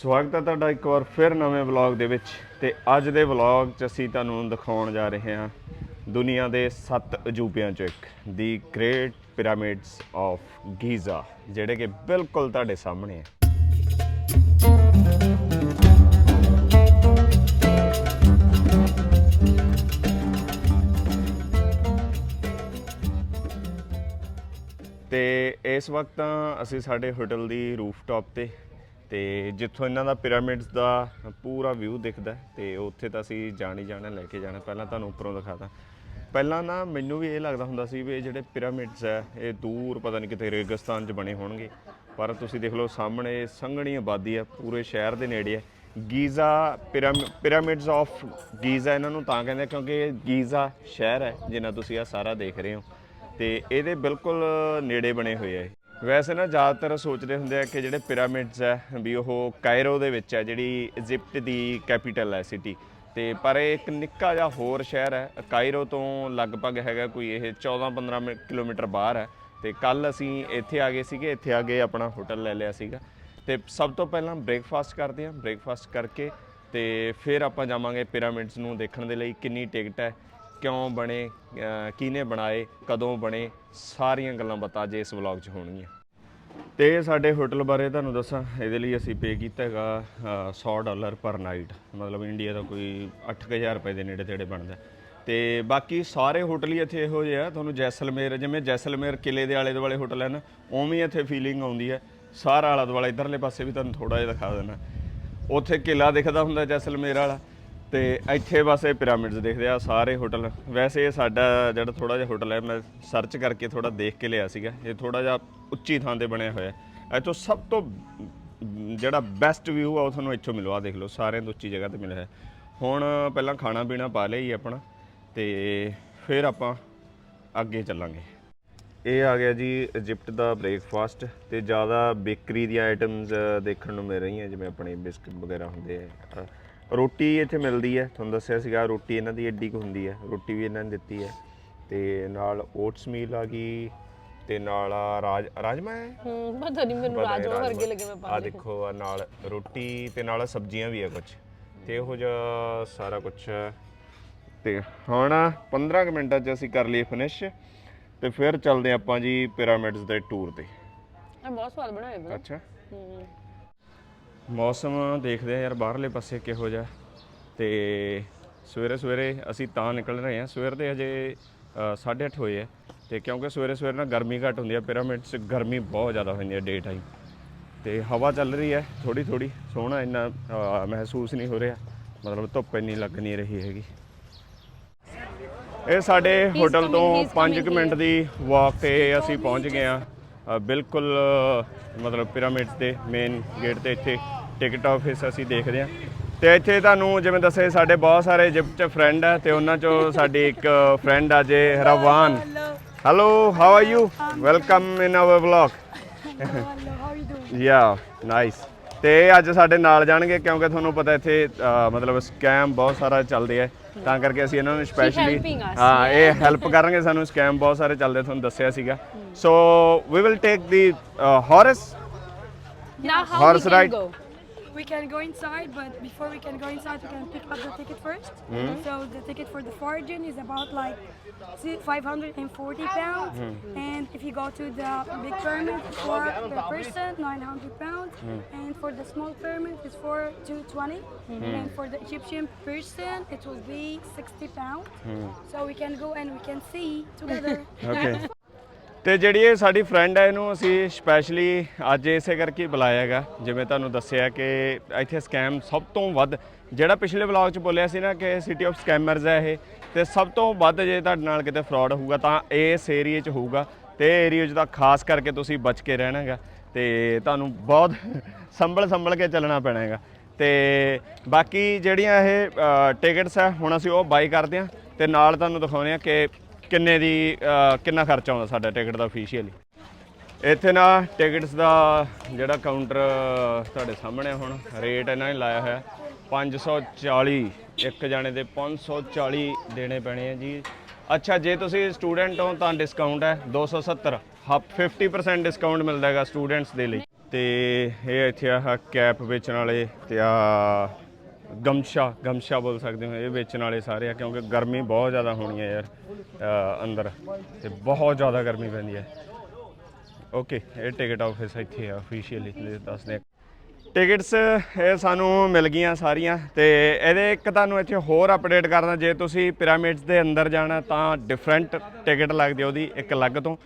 ਸਵਾਗਤ ਹੈ ਤੁਹਾਡਾ ਇੱਕ ਵਾਰ ਫਿਰ ਨਵੇਂ ਵਲੌਗ ਦੇ ਵਿੱਚ ਤੇ ਅੱਜ ਦੇ ਵਲੌਗ 'ਚ ਅਸੀਂ ਤੁਹਾਨੂੰ ਦਿਖਾਉਣ ਜਾ ਰਹੇ ਹਾਂ ਦੁਨੀਆ ਦੇ 7 ਅਜੂਬਿਆਂ 'ਚੋਂ ਇੱਕ the great pyramids of Giza ਜਿਹੜੇ ਕਿ ਬਿਲਕੁਲ ਤੁਹਾਡੇ ਸਾਹਮਣੇ ਹੈ ਤੇ ਇਸ ਵਕਤ ਅਸੀਂ ਸਾਡੇ ਹੋਟਲ ਦੀ ਰੂਫਟਾਪ ਤੇ ਤੇ ਜਿੱਥੋਂ ਇਹਨਾਂ ਦਾ ਪਿਰਾਮਿਡਸ ਦਾ ਪੂਰਾ ਵਿਊ ਦਿਖਦਾ ਹੈ, ਤੇ ਉੱਥੇ ਤਾਂ ਅਸੀਂ ਜਾਣ ਹੀ ਜਾਣਾ, ਲੈ ਕੇ ਜਾਣਾ। ਪਹਿਲਾਂ ਤੁਹਾਨੂੰ ਉੱਪਰੋਂ ਦਿਖਾਦਾ ਪਹਿਲਾਂ ਨਾ ਮੈਨੂੰ ਵੀ ਇਹ ਲੱਗਦਾ ਹੁੰਦਾ ਸੀ ਵੀ ਇਹ ਜਿਹੜੇ ਪਿਰਾਮਿਡਸ ਹੈ, ਇਹ ਦੂਰ ਪਤਾ ਨਹੀਂ ਕਿਤੇ ਰੇਗਿਸਤਾਨ 'ਚ ਬਣੇ ਹੋਣਗੇ। ਪਰ ਤੁਸੀਂ ਦੇਖ ਲਓ, ਸਾਹਮਣੇ ਸੰਘਣੀ ਆਬਾਦੀ ਹੈ, ਪੂਰੇ ਸ਼ਹਿਰ ਦੇ ਨੇੜੇ ਹੈ। ਗੀਜ਼ਾ ਪਿਰਾਮਿਡਸ ਆਫ ਗੀਜ਼ਾ ਇਹਨਾਂ ਨੂੰ ਤਾਂ ਕਹਿੰਦੇ ਕਿਉਂਕਿ ਇਹ ਗੀਜ਼ਾ ਸ਼ਹਿਰ ਹੈ, ਜਿੰਨਾ ਤੁਸੀਂ ਆ ਸਾਰਾ ਦੇਖ ਰਹੇ ਹੋ। ਤੇ ਇਹਦੇ ਬਿਲਕੁਲ ਨੇੜੇ ਬਣੇ ਹੋਏ ਆ ਇਹ। ਵੈਸੇ ਨਾ ਜ਼ਿਆਦਾਤਰ ਸੋਚਦੇ ਹੁੰਦੇ ਆ ਕਿ ਜਿਹੜੇ ਪਿਰਾਮਿਡਸ ਹੈ ਵੀ ਉਹ ਕਾਇਰੋ ਦੇ ਵਿੱਚ ਹੈ, ਜਿਹੜੀ ਇਜਿਪਟ ਦੀ ਕੈਪੀਟਲ ਹੈ ਸਿਟੀ। ਤੇ ਪਰ ਇਹ ਇੱਕ ਨਿੱਕਾ ਜਿਹਾ ਹੋਰ ਸ਼ਹਿਰ ਹੈ, ਕਾਇਰੋ ਤੋਂ ਲਗਭਗ ਹੈਗਾ ਕੋਈ ਇਹ 14-15 ਮਿ- ਕਿਲੋਮੀਟਰ ਬਾਹਰ ਹੈ। ਤੇ ਕੱਲ ਅਸੀਂ ਇੱਥੇ ਆ ਗਏ ਸੀਗੇ, ਇੱਥੇ ਆ ਕੇ ਆਪਣਾ ਹੋਟਲ ਲੈ ਲਿਆ ਸੀਗਾ। ਤੇ ਸਭ ਤੋਂ ਪਹਿਲਾਂ ਬ੍ਰੇਕਫਾਸਟ ਕਰਦੇ ਹਾਂ, ਬ੍ਰੇਕਫਾਸਟ ਕਰਕੇ ਤੇ ਫਿਰ ਆਪਾਂ ਜਾਵਾਂਗੇ ਪਿਰਾਮਿਡਸ ਨੂੰ ਦੇਖਣ ਦੇ ਲਈ ਕਿੰਨੀ ਟਿਕਟ ਹੈ। ਕਿਉਂ ਬਣੇ ਕਿਹਨੇ ਬਣਾਏ ਕਦੋਂ ਬਣੇ ਸਾਰੀਆਂ ਗੱਲਾਂ ਬਾਤਾਂ ਅੱਜ ਇਸ ਵਲੌਗ 'ਚ ਹੋਣਗੀਆਂ। ਤੇ ਸਾਡੇ ਹੋਟਲ ਬਾਰੇ ਤੁਹਾਨੂੰ ਦੱਸਾਂ ਇਹਦੇ ਲਈ ਅਸੀਂ ਪੇ ਕੀਤਾ ਹੈਗਾ ਅਹ, 100 ਡਾਲਰ ਪਰ ਨਾਈਟ। ਮਤਲਬ ਇੰਡੀਆ ਦਾ ਕੋਈ 8000 ਰੁਪਏ ਦੇ ਨੇੜੇ ਤੇੜੇ ਬਣਦਾ। ਤੇ ਬਾਕੀ ਸਾਰੇ ਹੋਟਲ ਹੀ ਇੱਥੇ ਇਹੋ ਜਿਹੇ ਆ ਤੁਹਾਨੂੰ ਜੈਸਲਮੇਰ ਜਿਵੇਂ ਜੈਸਲਮੇਰ ਕਿਲੇ ਦੇ ਆਲੇ ਦੁਆਲੇ ਹੋਟਲ ਹਨ ਉਵੇਂ ਇੱਥੇ ਫੀਲਿੰਗ ਆਉਂਦੀ ਹੈ। ਸਾਰਾ ਆਲਾ ਦੁਆਲਾ ਇਧਰਲੇ ਪਾਸੇ ਵੀ ਤੁਹਾਨੂੰ ਥੋੜਾ ਜਿਹਾ ਦਿਖਾ ਦੇਣਾ ਉੱਥੇ ਕਿਲਾ ਦਿਖਦਾ ਹੁੰਦਾ ਜੈਸਲਮੇਰ ਵਾਲਾ। ਤੇ ਇੱਥੇ ਬਸ ਇਹ ਪਿਰਾਮਿਡਸ ਦੇਖਦੇ ਆ, ਸਾਰੇ ਹੋਟਲ। ਵੈਸੇ ਇਹ ਸਾਡਾ ਜਿਹੜਾ ਥੋੜਾ ਜਿਹਾ ਹੋਟਲ ਹੈ, ਮੈਂ ਸਰਚ ਕਰਕੇ ਥੋੜਾ ਦੇਖ ਕੇ ਲਿਆ ਸੀਗਾ। ਇਹ ਥੋੜਾ ਜਿਹਾ ਉੱਚੀ ਥਾਂ ਤੇ ਬਣਿਆ ਹੋਇਆ ਹੈ। ਇੱਥੋਂ ਸਭ ਤੋਂ ਜਿਹੜਾ ਬੈਸਟ ਵਿਊ ਆ, ਉਹ ਤੁਹਾਨੂੰ ਇੱਥੋਂ ਮਿਲੂ ਆ ਦੇਖ ਲਓ, ਸਾਰਿਆਂ ਤੋਂ ਉੱਚੀ ਜਗ੍ਹਾ ਤੇ ਮਿਲਿਆ ਹੈ। ਹੁਣ ਪਹਿਲਾਂ ਖਾਣਾ ਪੀਣਾ ਪਾ ਲਿਆ ਹੀ ਆਪਣਾ, ਤੇ ਫਿਰ ਆਪਾਂ ਅੱਗੇ ਚੱਲਾਂਗੇ। ਇਹ ਆ ਗਿਆ ਜੀ ਇਜਿਪਟ ਦਾ ਬ੍ਰੇਕਫਾਸਟ ਤੇ ਜ਼ਿਆਦਾ ਬੇਕਰੀ ਦੀਆਂ ਆਈਟਮਸ ਦੇਖਣ ਨੂੰ ਮਿਲ ਰਹੀਆਂ, ਜਿਵੇਂ ਆਪਣੇ ਬਿਸਕਟ ਵਗੈਰਾ ਹੁੰਦੇ ਆ ਰੋਟੀ ਇੱਥੇ ਮਿਲਦੀ ਹੈ ਤੁਹਾਨੂੰ ਦੱਸਿਆ ਸੀਗਾ ਰੋਟੀ ਇਹਨਾਂ ਦੀ ਏਡੀ ਕੁ ਹੁੰਦੀ ਹੈ ਰੋਟੀ ਵੀ ਇਹਨਾਂ ਨੇ ਦਿੱਤੀ ਹੈ। ਤੇ ਨਾਲ ਓਟਸ ਮੀਲ ਆ ਗਈ ਤੇ ਨਾਲ ਆ ਰਾਜ ਰਾਜਮਾ ਹੈ? ਹੂੰ ਪਤਾ ਨਹੀਂ ਮੈਨੂੰ ਪਤਾ ਨੀ ਵਰਗੇ ਰਾਜਮਾ। ਲੱਗੇ ਮੈਂ ਆ ਦੇਖੋ ਆ ਨਾਲ ਰੋਟੀ ਤੇ ਨਾਲ ਸਬਜ਼ੀਆਂ ਵੀ ਆ ਕੁਝ ਤੇ ਇਹੋ ਜਿਹਾ ਸਾਰਾ ਕੁਝ ਤੇ ਹੁਣ 15 ਕੁ ਮਿੰਟਾਂ 'ਚ ਅਸੀਂ ਕਰ ਲਈ ਫਿਨਿਸ਼ ਤੇ ਫਿਰ ਚੱਲਦੇ ਆਪਾਂ ਜੀ ਪਿਰਾਮਿਡਸ ਦੇ ਟੂਰ ਤੇ। ਇਹ ਬਹੁਤ ਸਵਾਦ ਬਣਾਏ ਬਣਾ ਅੱਛਾ। ਹੂੰ। ਮੌਸਮ ਦੇਖਦੇ ਆ ਯਾਰ ਬਾਹਰਲੇ ਪਾਸੇ ਕਿਹੋ ਜਿਹਾ। ਤੇ ਸਵੇਰੇ ਸਵੇਰੇ ਅਸੀਂ ਤਾਂ ਨਿਕਲ ਰਹੇ ਹਾਂ। ਸਵੇਰ ਦੇ ਹਜੇ 8:30 ਹੋਏ ਆ। ਤੇ ਕਿਉਂਕਿ ਸਵੇਰੇ ਸਵੇਰੇ ਨਾ ਗਰਮੀ ਘੱਟ ਹੁੰਦੀ ਹੈ ਪਿਰਾਮਿਡ 'ਚ ਗਰਮੀ ਬਹੁਤ ਜ਼ਿਆਦਾ ਹੋ ਜਾਂਦੀ ਹੈ ਡੇ ਟਾਈਮ ਤੇ ਹਵਾ ਚੱਲ ਰਹੀ ਹੈ ਥੋੜੀ ਥੋੜੀ ਸੋਹਣਾ ਇੰਨਾ ਮਹਿਸੂਸ ਨਹੀਂ ਹੋ ਰਿਹਾ। ਮਤਲਬ ਧੁੱਪ ਇੰਨੀ ਲੱਗ ਨਹੀਂ ਰਹੀ ਹੈਗੀ। ਇਹ ਸਾਡੇ ਹੋਟਲ ਤੋਂ he's 5 coming ਮਿੰਟ ਦੀ ਵਾਕ ਤੇ ਅਸੀਂ ਪਹੁੰਚ ਗਏ ਆ ਬਿਲਕੁਲ ਮਤਲਬ ਪਿਰਾਮਿਡਸ ਦੇ ਮੇਨ ਗੇਟ ਤੇ ਇੱਥੇ ਟਿਕਟ ਆਫਿਸ ਅਸੀਂ ਦੇਖਦੇ ਹਾਂ। ਤੇ ਇੱਥੇ ਤੁਹਾਨੂੰ ਜਿਵੇਂ ਦੱਸੇ ਸਾਡੇ ਬਹੁਤ ਸਾਰੇ ਇਜਿਪਟ ਚ ਫਰੈਂਡ ਆ ਤੇ ਉਹਨਾਂ ਚੋਂ ਸਾਡੀ ਇੱਕ ਫਰੈਂਡ ਆ ਜੇ ਰਵਾਨ hello how are you welcome in our vlog yeah nice ਤੇ ਇਹ ਅੱਜ ਸਾਡੇ ਨਾਲ ਜਾਣਗੇ ਕਿਉਂਕਿ ਤੁਹਾਨੂੰ ਪਤਾ ਇੱਥੇ ਮਤਲਬ ਸਕੈਮ ਬਹੁਤ ਸਾਰਾ ਚੱਲਦੇ ਆ। ਤਾਂ ਕਰਕੇ ਅਸੀਂ ਇਹਨਾਂ ਨੂੰ ਸਪੈਸ਼ਲੀ helping us, ਹਾਂ ਇਹ ਹੈਲਪ ਕਰਨਗੇ ਸਾਨੂੰ ਸਕੈਮ ਬਹੁਤ ਸਾਰੇ ਚੱਲਦੇ ਤੁਹਾਨੂੰ ਦੱਸਿਆ ਸੀਗਾ so we will take the horse ਨਾ how Horse we can ride. Go We can go inside, but before we can go inside, we can pick up the ticket first. So the ticket for the foraging is about like si- 540 pounds, and if you go to the big pyramid, it's for per person 900 pounds, and for the small pyramid, it's for 220, and for the Egyptian person, it will be 60 pounds. So we can go and we can see together. Okay ਤੇ ਜਿਹੜੀ ਇਹ ਸਾਡੀ friend ਹੈ ਇਹਨੂੰ ਅਸੀਂ specially ਅੱਜ ਇਸੇ ਕਰਕੇ ਬੁਲਾਇਆ ਹੈਗਾ ਜਿਵੇਂ ਤੁਹਾਨੂੰ ਦੱਸਿਆ ਕਿ ਇੱਥੇ ਸਕੈਮ ਸਭ ਤੋਂ ਵੱਧ ਜਿਹੜਾ ਪਿਛਲੇ ਵਲੌਗ 'ਚ ਬੋਲਿਆ ਸੀ ਨਾ ਕਿ ਸਿਟੀ ਆਫ ਸਕੈਮਰਸ ਹੈ ਇਹ ਤੇ ਸਭ ਤੋਂ ਵੱਧ ਜੇ ਤੁਹਾਡੇ ਨਾਲ ਕਿਤੇ ਫਰਾਡ ਹੋਊਗਾ ਤਾਂ ਇਸ ਏਰੀਏ 'ਚ ਹੋਊਗਾ ਤੇ ਇਹ ਏਰੀਏ 'ਚ ਤਾਂ ਖਾਸ ਕਰਕੇ ਤੁਸੀਂ ਬਚ ਕੇ ਰਹਿਣਾ ਹੈਗਾ ਤੇ ਤੁਹਾਨੂੰ ਬਹੁਤ ਸੰਭਲ ਸੰਭਲ ਕੇ ਚੱਲਣਾ ਪੈਣਾ ਹੈਗਾ ਤੇ ਬਾਕੀ ਜਿਹੜੀਆਂ ਇਹ ਟਿਕਟਸ ਹੈ ਹੁਣ ਅਸੀਂ ਉਹ ਬਾਈ ਕਰਦੇ ਹਾਂ ਤੇ ਨਾਲ ਤੁਹਾਨੂੰ ਦਿਖਾਉਂਦੇ ਹਾਂ ਕਿ ਕਿੰਨੇ ਦੀ ਕਿੰਨਾ ਖਰਚਾ ਆਉਂਦਾ ਸਾਡਾ ਟਿਕਟ ਦਾ ਅਫੀਸ਼ੀਅਲੀ ਇੱਥੇ ਨਾ ਟਿਕਟਸ ਦਾ ਜਿਹੜਾ ਕਾਊਂਟਰ ਤੁਹਾਡੇ ਸਾਹਮਣੇ ਹੁਣ ਰੇਟ ਇਹਨਾਂ ਨੇ ਲਾਇਆ ਹੋਇਆ। 540 ਇੱਕ ਜਾਣੇ ਦੇ 540 ਦੇਣੇ ਪੈਣੇ ਆ ਜੀ। ਅੱਛਾ, ਜੇ ਤੁਸੀਂ ਸਟੂਡੈਂਟ ਹੋ ਤਾਂ ਡਿਸਕਾਊਂਟ ਹੈ 270 ਹਾਫ 50% ਡਿਸਕਾਊਂਟ ਮਿਲਦਾ ਹੈਗਾ ਸਟੂਡੈਂਟਸ ਦੇ ਲਈ। ਤੇ ਇਹ ਇੱਥੇ ਆ ਕੈਪ ਵੇਚਣ ਵਾਲੇ ਤੇ ਆ ਗਮਸ਼ਾ ਗਮਸ਼ਾ ਬੋਲ ਸਕਦੇ ਹੋ, ਇਹ ਵੇਚਣ ਵਾਲੇ ਸਾਰੇ ਆ, ਕਿਉਂਕਿ ਗਰਮੀ ਬਹੁਤ ਜ਼ਿਆਦਾ ਹੋਣੀ ਹੈ ਯਾਰ ਅੰਦਰ। ਤੇ ਬਹੁਤ ਜ਼ਿਆਦਾ ਗਰਮੀ ਪੈਂਦੀ ਹੈ। ਓਕੇ, ਇਹ ਟਿਕਟ ਆਫਿਸ ਇੱਥੇ ਆ ਅਫੀਸ਼ੀਅਲੀ ਦੱਸਦੇ ਆ ਟਿਕਟਸ ਇਹ ਸਾਨੂੰ ਮਿਲ ਗਈਆਂ ਸਾਰੀਆਂ ਤੇ ਇਹਦੇ ਇੱਕ ਤੁਹਾਨੂੰ ਇੱਥੇ ਹੋਰ ਅਪਡੇਟ ਕਰਦਾ, ਜੇ ਤੁਸੀਂ ਪਿਰਾਮਿਡਸ ਦੇ ਅੰਦਰ ਜਾਣਾ ਤਾਂ ਡਿਫਰੈਂਟ ਟਿਕਟ ਲੱਗਦੀ ਉਹਦੀ, ਇੱਕ ਅਲੱਗ ਤੋਂ।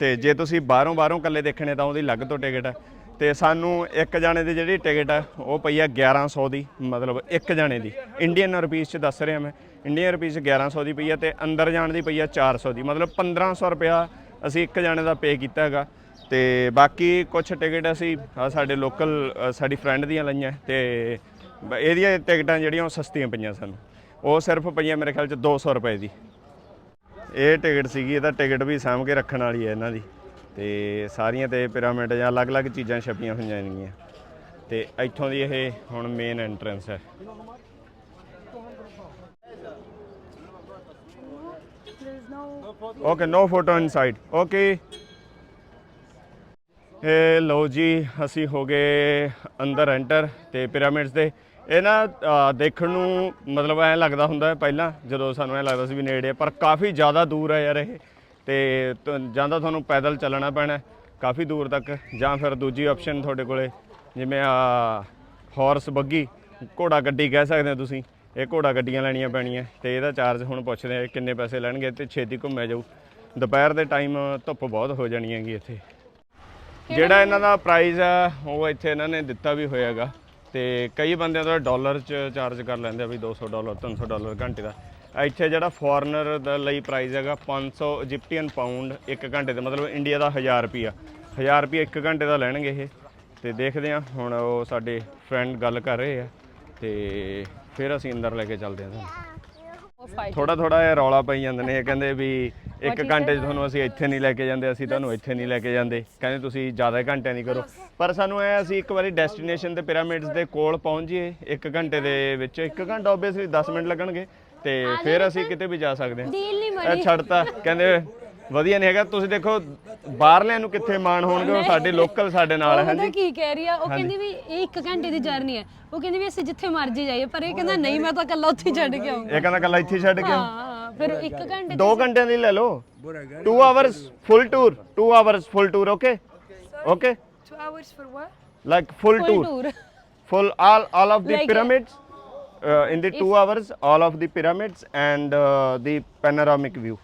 ਤੇ ਜੇ ਤੁਸੀਂ ਬਾਹਰੋਂ ਬਾਹਰੋਂ ਇਕੱਲੇ ਦੇਖਣੇ ਤਾਂ ਉਹਦੀ ਅਲੱਗ ਤੋਂ ਟਿਕਟ ਹੈ ਤੇ ਸਾਨੂੰ ਇੱਕ ਜਾਣੇ ਦੀ ਜਿਹੜੀ ਟਿਕਟ ਹੈ ਉਹ ਪਈ ਆ 1100 ਦੀ, ਮਤਲਬ ਇੱਕ ਜਾਣੇ ਦੀ। ਇੰਡੀਅਨ ਰੁਪੀਸ ਚ ਦੱਸ ਰਿਹਾ ਮੈਂ। ਇੰਡੀਅਨ ਰੁਪੀਸ 1100 ਦੀ ਪਈ ਆ ਤੇ ਅੰਦਰ ਜਾਣ ਦੀ ਪਈ ਆ 400 ਦੀ। ਮਤਲਬ 1500 ਰੁਪਇਆ ਅਸੀਂ ਇੱਕ ਜਾਣੇ ਦਾ ਪੇ ਕੀਤਾ ਹੈਗਾ। ਤੇ ਬਾਕੀ ਕੁਝ ਟਿਕਟ ਅਸੀਂ, ਆਹ ਸਾਡੇ ਲੋਕਲ ਸਾਡੀ ਫਰੈਂਡ ਦੀਆਂ ਲਈਆਂ, ਤੇ ਬ- ਇਹਦੀਆਂ ਟਿਕਟਾਂ ਜਿਹੜੀਆਂ ਉਹ ਸਸਤੀਆਂ ਪਈਆਂ ਸਾਨੂੰ। ਉਹ ਸਿਰਫ ਪਈਆਂ ਮੇਰੇ ਖਿਆਲ ਚ 200 ਰੁਪਏ ਦੀ। ਇਹ ਟਿਕਟ ਸੀਗੀ, ਇਹਦਾ ਟਿਕਟ ਵੀ ਸਾਂਭ ਕੇ ਰੱਖਣ ਵਾਲੀ ਹੈ ਇਹਨਾਂ ਦੀ। ਤੇ ਸਾਰੀਆਂ ਤੇ ਪਿਰਾਮਿਡ ਜਾਂ ਅਲੱਗ-ਅਲੱਗ ਚੀਜ਼ਾਂ ਛਪੀਆਂ ਹੋਈਆਂ ਨੇਗੀਆਂ ਤੇ ਇੱਥੋਂ ਦੀ ਇਹ ਹੁਣ ਮੇਨ ਐਂਟਰੈਂਸ ਹੈ। There's no. Okay no photo inside okay ਇਹ ਲਓ ਜੀ ਅਸੀਂ ਹੋ ਗਏ ਅੰਦਰ ਐਂਟਰ ਤੇ ਪਿਰਾਮਿਡਸ ਦੇ। ਇਹ ਨਾ ਅ, ਦੇਖਣ ਨੂੰ ਮਤਲਬ ਐ ਲੱਗਦਾ ਹੁੰਦਾ ਹੈ ਪਹਿਲਾਂ ਜਦੋਂ ਸਾਨੂੰ ਐ ਲੱਗਦਾ ਸੀ ਵੀ ਨੇੜੇ ਹੈ, ਪਰ ਕਾਫੀ ਜ਼ਿਆਦਾ ਦੂਰ ਹੈ ਯਾਰ ਇਹ। ਤੇ ਤ- ਜਾਂ ਤਾਂ ਤੁਹਾਨੂੰ ਪੈਦਲ ਚੱਲਣਾ ਪੈਣਾ ਹੈ ਕਾਫੀ ਦੂਰ ਤੱਕ ਜਾਂ ਫਿਰ ਦੂਜੀ ਆਪਸ਼ਨ ਤੁਹਾਡੇ ਕੋਲੇ ਜਿਵੇਂ ਆ ਹਾਰਸ ਬੱਗੀ ਘੋੜਾ ਗੱਡੀ ਕਹਿ ਸਕਦੇ ਹੋ ਤੁਸੀਂ। ਇਹ ਘੋੜਾ ਗੱਡੀਆਂ ਲੈਣੀਆਂ ਪੈਣੀਆਂ ਤੇ ਇਹਦਾ ਚਾਰਜ ਹੁਣ ਪੁੱਛਦੇ ਆ ਕਿੰਨੇ ਪੈਸੇ ਲੈਣਗੇ ਤੇ ਛੇਤੀ ਘੁੰਮਿਆ ਜਾਊ। ਦੁਪਹਿਰ ਦੇ ਟਾਈਮ ਧੁੱਪ ਬਹੁਤ ਹੋ ਜਾਣੀ ਹੈਗੀ ਇੱਥੇ। ਜਿਹੜਾ ਇਹਨਾਂ ਦਾ ਪ੍ਰਾਈਸ ਆ ਉਹ ਇੱਥੇ ਇਹਨਾਂ ਨੇ ਦਿੱਤਾ ਵੀ ਹੋਇਆਗਾ। ਤੇ ਕਈ ਬੰਦਿਆਂ ਦਾ ਡਾਲਰ ਚ ਚਾਰਜ ਕਰ ਲੈਂਦੇ ਆ ਵੀ 200 ਡਾਲਰ 300 ਡਾਲਰ ਘੰਟੇ ਦਾ। ਇੱਥੇ ਜਿਹੜਾ ਫੋਰਨਰ ਦਾ ਲਈ ਪ੍ਰਾਈਸ ਹੈਗਾ 500 ਇਜਿਪਟੀਅਨ ਪਾਉਂਡ ਇੱਕ ਘੰਟੇ ਦਾ ਮਤਲਬ ਇੰਡੀਆ ਦਾ 1000 ਰੁਪਿਆ 1000 ਰੁਪਿਆ ਇੱਕ ਘੰਟੇ ਦਾ ਲੈਣਗੇ ਇਹ। ਤੇ ਦੇਖਦੇ ਆ ਹੁਣ ਉਹ ਸਾਡੇ ਫਰੈਂਡ ਗੱਲ ਕਰ ਰਹੇ ਆ। ਤੇ ਫਿਰ ਅਸੀਂ ਅੰਦਰ ਲੈ ਕੇ ਚੱਲਦੇ ਆ ਤੁਹਾਨੂੰ। ਥੋੜਾ ਥੋੜਾ ਜਿਹਾ ਰੌਲਾ ਪਈ ਜਾਂਦੇ ਨੇ ਇਹ ਕਹਿੰਦੇ ਵੀ ਇੱਕ ਘੰਟੇ 'ਚ ਤੁਹਾਨੂੰ ਅਸੀਂ ਇੱਥੇ ਨਹੀਂ ਲੈ ਕੇ ਜਾਂਦੇ ਅਸੀਂ ਤੁਹਾਨੂੰ ਇੱਥੇ ਨਹੀਂ ਲੈ ਕੇ ਜਾਂਦੇ। ਕਹਿੰਦੇ ਤੁਸੀਂ ਜ਼ਿਆਦਾ ਘੰਟਿਆਂ ਦੀ ਕਰੋ। ਪਰ ਸਾਨੂੰ ਐ ਅਸੀਂ ਇੱਕ ਵਾਰੀ ਡੈਸਟੀਨੇਸ਼ਨ ਤੇ ਪਿਰਾਮਿਡਸ ਦੇ ਕੋਲ ਪਹੁੰਚ ਜਾਈਏ ਇੱਕ ਘੰਟੇ ਦੇ ਵਿੱਚ ਇੱਕ ਘੰਟਾ ਆਬਵੀਅਸਲੀ 10 ਮਿੰਟ ਲੱਗਣਗੇ ਤੇ ਫਿਰ ਅਸੀਂ ਕਿਤੇ ਵੀ ਜਾ ਸਕਦੇ ਹਾਂ। ਡੀਲ ਨਹੀਂ ਇਹ ਛੱਡਤਾ ਕਹਿੰਦੇ ਵਧੀਆ ਨਹੀਂ ਹੈਗਾ। ਤੁਸੀਂ ਦੇਖੋ ਬਾਹਰਲਿਆਂ ਨੂੰ ਕਿੱਥੇ ਮਾਣ ਹੋਣਗੇ ਉਹ ਸਾਡੇ ਲੋਕਲ ਸਾਡੇ ਨਾਲ ਹੈ ਉਹ ਪਤਾ ਹਾਂਜੀ। ਕੀ ਕਹਿ ਰਹੀ ਆ ਉਹ ਕਹਿੰਦੀ ਵੀ ਇਹ ਇੱਕ ਘੰਟੇ ਦੀ ਜਰਨੀ ਹੈ। ਉਹ ਕਹਿੰਦੀ ਵੀ ਅਸੀਂ ਜਿੱਥੇ ਮਰਜ਼ੀ ਜਾਈਏ ਪਰ ਇਹ ਕਹਿੰਦਾ ਨਹੀਂ ਮੈਂ ਤਾਂ ਇਕੱਲਾ ਉੱਥੇ ਹੀ ਛੱਡ ਕੇ ਆਉਂਗਾ ਇਹ ਕਹਿੰਦਾ ਕੱਲਾ ਇੱਥੇ ਹੀ ਛੱਡ ਕੇ ਆਓ। ਹਾਂ ਫਿਰ ਇੱਕ ਘੰਟੇ ਦੋ ਘੰਟਿਆਂ ਦੀ ਲੈ ਲਓ। 2 hours full tour 2 hours full tour okay okay Two hours for what? like full full tour. Tour full all all of the Like, pyramids uh, in the 2 hours all of the pyramids and uh, the panoramic view.